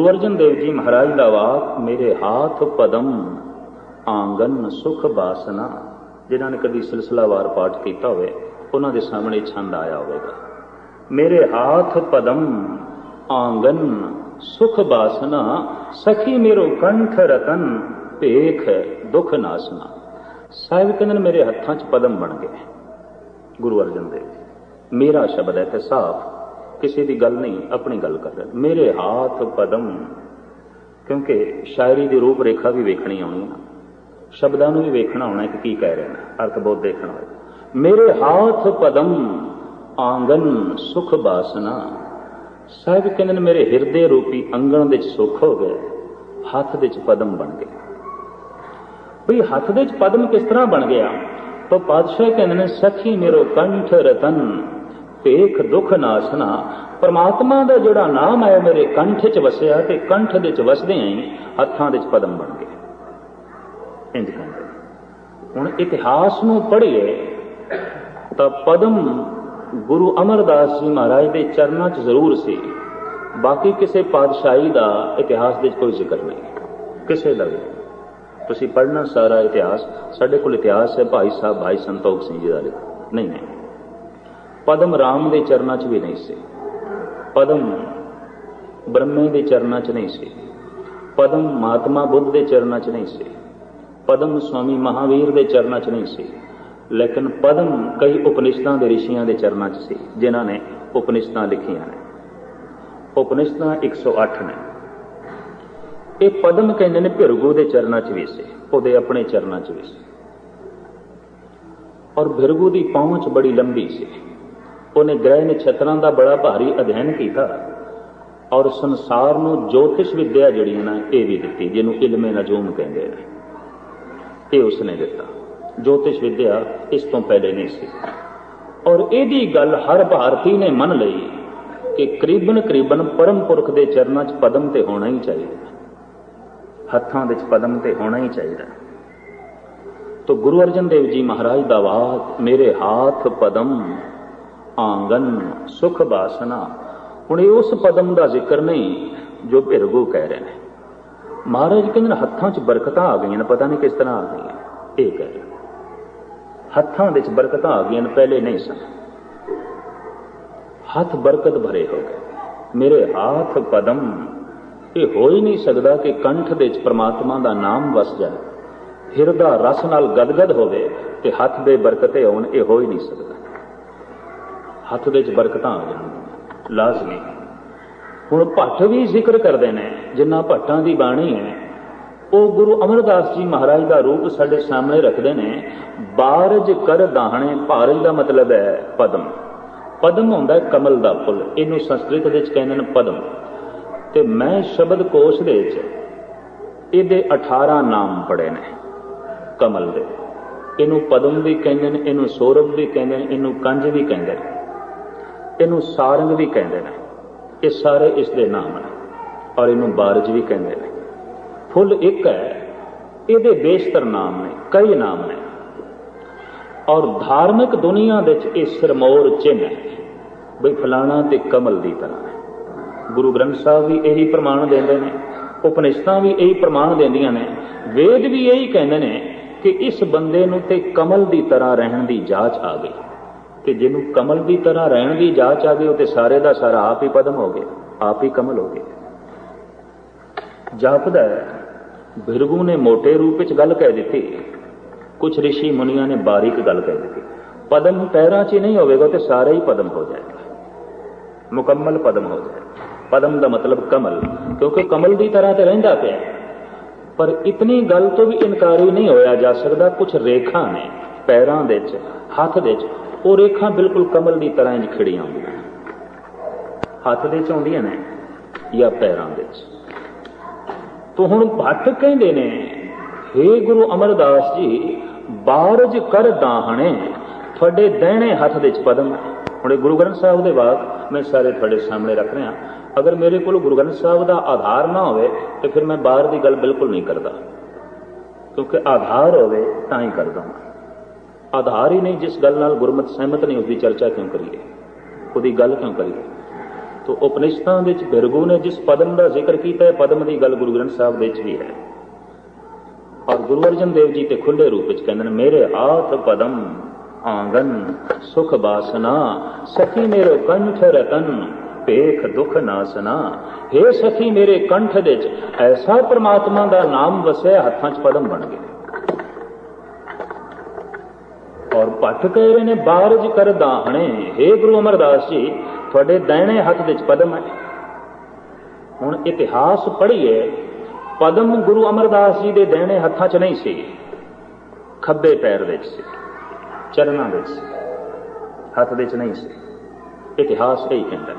ਗੁਰੂ ਅਰਜਨ ਦੇਵ ਜੀ ਮਹਾਰਾਜ ਦਾ ਵਾਕ, ਮੇਰੇ ਹਾਥ ਪਦਮ, ਆਂਗਨ ਸੁਖ ਬਾਸਨਾ। ਜਿਨ੍ਹਾਂ ਨੇ ਕਦੀ ਸਿਲਸਿਲਾਵਾਰ ਪਾਠ ਕੀਤਾ ਹੋਵੇ, ਉਹਨਾਂ ਦੇ ਸਾਹਮਣੇ ਛੰਦ ਆਇਆ ਹੋਵੇਗਾ। ਮੇਰੇ ਹਾਥ ਪਦਮ, ਆਂਗਨ ਸੁਖ ਬਾਸਨਾ, ਸਖੀ ਮੇਰੋ ਕੰਠ ਰਤਨ, ਭੇਖ ਦੁਖ ਨਾਸਨਾ। ਸਾਹਿਬ ਕਹਿੰਦੇ ਨੇ, ਮੇਰੇ ਹੱਥਾਂ 'ਚ ਪਦਮ ਬਣ ਗਏ ਗੁਰੂ ਅਰਜਨ ਦੇਵ ਜੀ। ਮੇਰਾ ਸ਼ਬਦ ਹੈ ਤੇ ਸਾਫ਼। ਕਿਸੇ ਦੀ ਗੱਲ ਨਹੀਂ, ਆਪਣੀ ਗੱਲ ਕਰ ਰਿਹਾ। ਮੇਰੇ ਹਾਥ ਪਦਮ, ਕਿਉਂਕਿ ਸ਼ਾਇਰੀ ਦੀ ਰੂਪ ਰੇਖਾ ਵੀ ਵੇਖਣੀ ਆਉਣੀ ਹੈ ਸ਼ਬਦਾਂ ਨੂੰ ਵੀ ਵੇਖਣਾ ਆਉਣਾ ਕਿ ਕੀ ਕਹਿ ਰਹੇ ਨੇ ਅਰਥ ਬਹੁਤ ਦੇਖਣਾ ਹੋਵੇ ਮੇਰੇ ਹਾਥ ਪਦਮ, ਆਂਗਨ ਸੁਖ ਬਾਸਨਾ। ਸਾਹਿਬ ਕਹਿੰਦੇ ਨੇ, ਮੇਰੇ ਹਿਰਦੇ ਰੂਪੀ ਅੰਗਣ ਵਿੱਚ ਸੁਖ ਹੋ ਗਏ, ਹੱਥ ਵਿੱਚ ਪਦਮ ਬਣ ਗਏ। ਭਈ ਹੱਥ ਦੇ ਵਿੱਚ ਪਦਮ ਕਿਸ ਤਰ੍ਹਾਂ ਬਣ ਗਿਆ? ਤਾਂ ਪਾਤਸ਼ਾਹ ਕਹਿੰਦੇ ਨੇ, ਸਖੀ ਮੇਰੋ ਕੰਠ ਰਤਨ। ਭੇਖ ਦੁਖ ਨਾਸਨਾ ਪਰਮਾਤਮਾ ਦਾ ਜਿਹੜਾ ਨਾਮ ਹੈ ਮੇਰੇ ਕੰਠ 'ਚ ਵਸਿਆ ਤੇ ਕੰਠ ਦੇ 'ਚ ਵਸਦੇ ਹੀ ਹੱਥਾਂ ਦੇ 'ਚ ਪਦਮ ਬਣ ਗਏ। ਇੰਜ ਕਹਿੰਦੇ ਹੁਣ ਇਤਿਹਾਸ ਨੂੰ ਪੜ੍ਹੀਏ ਤਾਂ ਪਦਮ ਗੁਰੂ ਅਮਰਦਾਸ ਜੀ ਮਹਾਰਾਜ ਦੇ ਚਰਨਾਂ 'ਚ ਜ਼ਰੂਰ ਸੀ। ਬਾਕੀ ਕਿਸੇ ਪਾਤਸ਼ਾਹੀ ਦਾ ਇਤਿਹਾਸ ਦੇ ਕੋਈ ਜ਼ਿਕਰ ਨਹੀਂ। ਕਿਸੇ ਦਾ ਵੀ ਤੁਸੀਂ ਪੜ੍ਹਨਾ ਸਾਰਾ ਇਤਿਹਾਸ। ਸਾਡੇ ਕੋਲ ਇਤਿਹਾਸ ਹੈ ਭਾਈ ਸਾਹਿਬ, ਭਾਈ ਸੰਤੋਖ ਸਿੰਘ ਜੀ ਦਾ ਨਹੀਂ ਨਹੀਂ। ਪਦਮ ਰਾਮ ਦੇ ਚਰਨਾਂ 'ਚ ਵੀ ਨਹੀਂ ਸੀ। ਪਦਮ ਬ੍ਰਹਮੇ ਦੇ ਚਰਨਾਂ 'ਚ ਨਹੀਂ ਸੀ। ਪਦਮ ਮਹਾਤਮਾ ਬੁੱਧ ਦੇ ਚਰਨਾਂ 'ਚ ਨਹੀਂ ਸੀ। ਪਦਮ ਸਵਾਮੀ ਮਹਾਵੀਰ ਦੇ ਚਰਨਾਂ 'ਚ ਨਹੀਂ ਸੀ। ਲੇਕਿਨ ਪਦਮ ਕਈ ਉਪਨਿਸ਼ਦਾਂ ਦੇ ਰਿਸ਼ੀਆਂ ਦੇ ਚਰਨਾਂ 'ਚ ਸੀ, ਜਿਨ੍ਹਾਂ ਨੇ ਉਪਨਿਸ਼ਦਾਂ ਲਿਖੀਆਂ ਨੇ। ਉਪਨਿਸ਼ਦਾਂ 108 ਨੇ। ਇਹ ਪਦਮ ਕਹਿੰਦੇ ਨੇ ਭਿਰਗੂ ਦੇ ਚਰਨਾਂ 'ਚ ਵੀ ਸੀ, ਉਹਦੇ ਆਪਣੇ ਚਰਨਾਂ 'ਚ ਵੀ ਸੀ। ਔਰ ਭਿਰਗੂ ਦੀ ਪਹੁੰਚ ਬੜੀ ਲੰਬੀ ਸੀ। ਉਹਨੇ ਗ੍ਰਹਿ ਨਛੱਤਰਾਂ ਦਾ ਬੜਾ ਭਾਰੀ ਅਧਿਐਨ ਕੀਤਾ ਔਰ ਸੰਸਾਰ ਨੂੰ ਜੋਤਿਸ਼ ਵਿਦਿਆ ਜਿਹੜੀਆਂ ਨਾ, ਇਹ ਵੀ ਦਿੱਤੀ, ਜਿਹਨੂੰ ਇਲਮੇ ਨਜੂਮ ਕਹਿੰਦੇ ਨੇ। ਇਹ ਉਸਨੇ ਦਿੱਤਾ। ਜੋਤਿਸ਼ ਵਿਦਿਆ ਇਸ ਤੋਂ ਪਹਿਲੇ ਨਹੀਂ ਸੀ। ਔਰ ਇਹਦੀ ਗੱਲ ਹਰ ਭਾਰਤੀ ਨੇ ਮੰਨ ਲਈ ਕਿ ਕਰੀਬਨ ਕਰੀਬਨ ਪਰਮ ਪੁਰਖ ਦੇ ਚਰਨਾਂ 'ਚ ਪਦਮ ਤੇ ਹੋਣਾ ਹੀ ਚਾਹੀਦਾ ਹੱਥਾਂ ਵਿੱਚ ਪਦਮ ਤੇ ਹੋਣਾ ਹੀ ਚਾਹੀਦਾ ਤੋ ਗੁਰੂ ਅਰਜਨ ਦੇਵ ਜੀ ਮਹਾਰਾਜ ਦਾ ਵਾਕ, ਮੇਰੇ ਹਾਥ ਪਦਮ ਆਂਗਨ, ਸੁਖ ਬਾਸਨਾ। ਹੁਣ ਇਹ ਉਸ ਪਦਮ ਦਾ ਜ਼ਿਕਰ ਨਹੀਂ ਜੋ ਭਿਰਗੂ ਕਹਿ ਰਹੇ ਨੇ। ਮਹਾਰਾਜ ਕਹਿੰਦੇ ਨੇ, ਹੱਥਾਂ 'ਚ ਬਰਕਤਾਂ ਆ ਗਈਆਂ ਨੇ, ਪਤਾ ਨਹੀਂ ਕਿਸ ਤਰ੍ਹਾਂ ਆ ਗਈਆਂ ਇਹ ਕਹਿ ਰਹੇ ਹੱਥਾਂ ਵਿੱਚ ਬਰਕਤਾਂ ਆ ਗਈਆਂ ਨੇ, ਪਹਿਲੇ ਨਹੀਂ ਸਨ। ਹੱਥ ਬਰਕਤ ਭਰੇ ਹੋ ਗਏ। ਮੇਰੇ ਹਾਥ ਪਦਮ। ਇਹ ਹੋ ਹੀ ਨਹੀਂ ਸਕਦਾ ਕਿ ਕੰਠ ਦੇ ਵਿੱਚ ਪ੍ਰਮਾਤਮਾ ਦਾ ਨਾਮ ਵਸ ਜਾਏ। ਹਿਰਦਾ ਰਸ ਨਾਲ ਗਦਗਦ ਹੋਵੇ ਤੇ ਹੱਥ ਦੇ ਬਰਕਤੇ ਹੋਣ ਇਹ ਹੋ ਹੀ ਨਹੀਂ ਸਕਦਾ। ਹੱਥ ਦੇ ਵਿੱਚ ਬਰਕਤਾਂ ਆ ਜਾਣ। ਲਾਜ਼ਮੀ। ਹੁਣ ਭੱਟ ਵੀ ਜ਼ਿਕਰ ਕਰਦੇ ਨੇ, ਜਿੰਨਾ ਭੱਟਾਂ ਦੀ ਬਾਣੀ ਹੈ। ਉਹ ਗੁਰੂ ਅਮਰਦਾਸ ਜੀ ਮਹਾਰਾਜ ਦਾ ਰੂਪ ਸਾਡੇ ਸਾਹਮਣੇ ਰੱਖਦੇ ਨੇ। ਬਾਰਜ ਕਰ ਦਾਹਣੇ, ਭਾਰਜ ਦਾ ਮਤਲਬ ਹੈ ਪਦਮ। ਪਦਮ ਹੁੰਦਾ ਹੈ ਕਮਲ ਦਾ ਫੁੱਲ। ਇਹਨੂੰ ਸੰਸਕ੍ਰਿਤ ਵਿੱਚ ਕਹਿੰਦੇ ਨੇ ਪਦਮ। ਤੇ ਮੈਂ ਸ਼ਬਦ ਕੋਸ਼ ਦੇ ਵਿੱਚ ਇਹਦੇ 18 ਨਾਮ ਪੜੇ ਨੇ। ਕਮਲ ਦੇ। ਇਹਨੂੰ ਪਦਮ ਵੀ ਕਹਿੰਦੇ ਨੇ, ਇਹਨੂੰ ਸੌਰਵ ਵੀ ਕਹਿੰਦੇ ਨੇ, ਇਹਨੂੰ ਕੰਜ ਵੀ ਕਹਿੰਦੇ ਨੇ। ਇਹਨੂੰ ਸਾਰੰਗ ਵੀ ਕਹਿੰਦੇ ਨੇ। ਇਹ ਸਾਰੇ ਇਸ ਦੇ ਨਾਮ ਨੇ ਔਰ ਇਹਨੂੰ ਬਾਰਜ ਵੀ ਕਹਿੰਦੇ ਨੇ। ਫੁੱਲ ਇੱਕ ਹੈ, ਇਹਦੇ ਬੇਸ਼ਤਰ ਨਾਮ ਨੇ, ਕਈ ਨਾਮ ਨੇ। ਔਰ ਧਾਰਮਿਕ ਦੁਨੀਆ ਵਿੱਚ ਇਹ ਸਿਰਮੌਰ ਚਿੰਨ੍ਹ ਹੈ। ਬਈ ਫਲਾਣਾ ਤੇ ਕਮਲ ਦੀ ਤਰ੍ਹਾਂ ਹੈ। ਗੁਰੂ ਗ੍ਰੰਥ ਸਾਹਿਬ ਵੀ ਇਹੀ ਪ੍ਰਮਾਣ ਦਿੰਦੇ ਨੇ ਉਪਨਿਸ਼ਦਾਂ ਵੀ ਇਹੀ ਪ੍ਰਮਾਣ ਦਿੰਦੀਆਂ ਨੇ। ਵੇਦ ਵੀ ਇਹੀ ਕਹਿੰਦੇ ਨੇ ਕਿ ਇਸ ਬੰਦੇ ਨੂੰ ਤੇ ਕਮਲ ਦੀ ਤਰ੍ਹਾਂ ਰਹਿਣ ਦੀ ਜਾਚ ਆ ਗਈ। ਤੇ ਜਿਹਨੂੰ ਕਮਲ ਦੀ ਤਰ੍ਹਾਂ ਰਹਿਣ ਦੀ ਜਾਚ ਆ ਗਈ ਤੇ ਸਾਰੇ ਦਾ ਸਾਰਾ ਆਪ ਹੀ ਪਦਮ ਹੋ ਗਏ ਆਪ ਹੀ ਕਮਲ ਹੋ ਗਿਆ। ਜਾਪਦਾ ਬਿਰਗੂ ਨੇ ਮੋٹے ਰੂਪ ਵਿੱਚ ਗੱਲ ਕਹਿ ਦਿੱਤੀ। ਕੁਝ ઋષਿ ਮੁਨੀਆਂ ਨੇ ਬਾਰੀਕ ਗੱਲ ਕਹਿ ਦਿੱਤੀ। ਪਦਮ ਪੈਰਾਂ 'ਚ ਨਹੀਂ ਹੋਵੇਗਾ ਤੇ ਸਾਰੇ ਹੀ ਪਦਮ ਹੋ ਜਾਏ ਮੁਕੰਮਲ ਪਦਮ ਹੋ ਜਾਏ। ਪਦਮ ਦਾ ਮਤਲਬ ਕਮਲ, ਕਿਉਂਕਿ ਕਮਲ ਦੀ ਤਰ੍ਹਾਂ ਤੇ ਰਹਿੰਦਾ ਪਿਆ। ਪਰ ਇਤਨੀ ਗੱਲ ਤੋਂ ਵੀ ਇਨਕਾਰੀ ਨਹੀਂ ਹੋਇਆ ਜਾ ਸਕਦਾ ਕੁਝ ਰੇਖਾ ਨੇ, ਪੈਰਾਂ ਦੇ 'ਚ, ਹੱਥ ਦੇ 'ਚ। ਉਹ ਰੇਖਾ ਬਿਲਕੁਲ ਕਮਲ ਦੀ ਤਰ੍ਹਾਂ ਇੰਜ ਖੜੀਆਂ ਹੁੰਦੀਆਂ ਹੱਥ ਦੇ ਚ ਆਉਂਦੀਆਂ ਨੇ ਜਾਂ ਪੈਰਾਂ ਦੇ ਵਿੱਚ ਤੋ ਹੁਣ ਭੱਟ ਕਹਿੰਦੇ ਨੇ हे ਗੁਰੂ ਅਮਰਦਾਸ ਜੀ, ਬਾਰਜ ਕਰ ਦਾਹਣੇ, ਤੁਹਾਡੇ ਦਹਿਣੇ ਹੱਥ ਦੇ ਵਿੱਚ ਪਦਮ ਹੁਣ ਗੁਰੂ ਗ੍ਰੰਥ ਸਾਹਿਬ ਦੇ ਵਾਕ ਮੈਂ ਸਾਰੇ ਤੁਹਾਡੇ ਸਾਹਮਣੇ ਰੱਖ ਰਿਹਾ। ਅਗਰ ਮੇਰੇ ਕੋਲ ਗੁਰੂ ਗ੍ਰੰਥ ਸਾਹਿਬ ਦਾ ਆਧਾਰ ਨਾ ਹੋਵੇ, ਤੇ ਫਿਰ ਮੈਂ ਬਾਹਰ ਦੀ ਗੱਲ ਬਿਲਕੁਲ ਨਹੀਂ ਕਰਦਾ। ਕਿਉਂਕਿ ਆਧਾਰ ਹੋਵੇ, ਤਾਂ ਹੀ ਕਰਦਾ ਹਾਂ। ਆਧਾਰ ਹੀ ਨਹੀਂ, ਜਿਸ ਗੱਲ ਨਾਲ ਗੁਰਮਤ ਸਹਿਮਤ ਨਹੀਂ ਉਸ ਦੀ ਚਰਚਾ ਕਿਉਂ ਕਰੀਏ? ਉਹਦੀ ਗੱਲ ਕਿਉਂ ਕਰੀਏ? ਤੋ ਉਪਨਿਸ਼ਦਾਂ ਵਿੱਚ ਬਿਰਗੂ ਨੇ ਜਿਸ ਪਦਮ ਦਾ ਜ਼ਿਕਰ ਕੀਤਾ ਹੈ ਪਦਮ ਦੀ ਗੱਲ ਗੁਰੂ ਗ੍ਰੰਥ ਸਾਹਿਬ ਵਿੱਚ ਵੀ ਹੈ। ਔਰ ਗੁਰੂ ਅਰਜਨ ਦੇਵ ਜੀ ਤੇ ਖੁੱਲੇ ਰੂਪ ਵਿੱਚ ਕਹਿੰਦੇ ਨੇ, ਮੇਰੇ ਹਾਥ ਪਦਮ ਆਂਗਨ ਸੁਖ ਬਾਸਨਾ, ਸਖੀ ਮੇਰੇ ਕੰਠ ਰਤਨ, ਭੇਖ ਦੁਖ ਨਾਸਨਾ। हे ਸਖੀ ਮੇਰੇ ਕੰਠ ਵਿੱਚ, ਐਸਾ ਪ੍ਰਮਾਤਮਾ ਦਾ ਨਾਮ ਵਸਿਆ, ਹੱਥਾਂ 'ਚ ਪਦਮ ਬਣ ਗਏ ਔਰ ਭੱਠ ਕਹੇ ਰਹੇ ਨੇ ਬਾਰਜ ਕਰ ਦਾਹਣੇ। हे ਗੁਰੂ ਅਮਰਦਾਸ ਜੀ, ਤੁਹਾਡੇ ਦਾਹਿਣੇ ਹੱਥ ਵਿੱਚ ਪਦਮ ਹੈ। ਹੁਣ ਇਤਿਹਾਸ ਪੜ੍ਹੀਏ, ਪਦਮ ਗੁਰੂ ਅਮਰਦਾਸ ਜੀ ਦੇ ਦਾਹਿਣੇ ਹੱਥਾਂ 'ਚ ਨਹੀਂ ਸੀ। ਖੱਬੇ ਪੈਰ ਵਿੱਚ ਸੀ, ਚਰਨਾਂ ਵਿੱਚ ਸੀ, ਹੱਥ ਵਿੱਚ ਨਹੀਂ ਸੀ। ਇਤਿਹਾਸ ਇਹ ਕਹਿੰਦਾ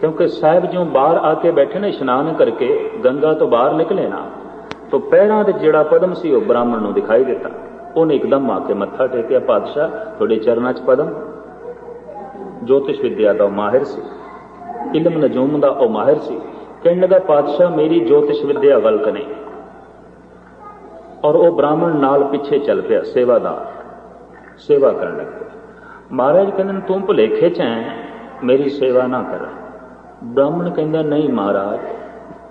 ਕਿਉਂਕਿ ਸਾਹਿਬ ਜਿਉਂ ਬਾਹਰ ਆ ਕੇ ਬੈਠੇ ਨੇ ਇਸ਼ਨਾਨ ਕਰਕੇ, ਗੰਗਾ ਤੋਂ ਬਾਹਰ ਨਿਕਲੇ ਨਾ, ਤਾਂ ਪੈਰਾਂ ਦੇ ਜਿਹੜਾ ਪਦਮ ਸੀ ਉਹ ਬ੍ਰਾਹਮਣ ਨੂੰ ਦਿਖਾਈ ਦਿੱਤਾ। ਉਹਨੇ ਇੱਕਦਮ ਆ ਕੇ ਮੱਥਾ ਟੇਕਿਆ, ਪਾਤਸ਼ਾਹ, ਤੁਹਾਡੇ ਚਰਨਾਂ 'ਚ ਪਦਮ। ਜੋਤਿਸ਼ ਵਿਦਿਆ ਦਾ ਉਹ ਮਾਹਿਰ ਸੀ। ਇਲਮ ਨਜੂਮ ਦਾ ਉਹ ਮਾਹਿਰ ਸੀ। ਕਹਿਣ ਲੱਗਾ, ਪਾਤਸ਼ਾਹ, ਮੇਰੀ ਜੋਤਿਸ਼ ਵਿਦਿਆ ਗਲਤ ਨਹੀਂ। ਔਰ ਉਹ ਬ੍ਰਾਹਮਣ ਨਾਲ ਪਿੱਛੇ ਚੱਲ ਪਿਆ, ਸੇਵਾਦਾਰ। ਸੇਵਾ ਕਰਨ ਲੱਗ ਪਿਆ। ਮਹਾਰਾਜ ਕਹਿੰਦੇ ਤੂੰ ਭੁਲੇਖੇ ਚ ਹੈ, ਮੇਰੀ ਸੇਵਾ ਨਾ ਕਰ। ਬ੍ਰਾਹਮਣ ਕਹਿੰਦਾ, ਨਹੀਂ ਮਹਾਰਾਜ,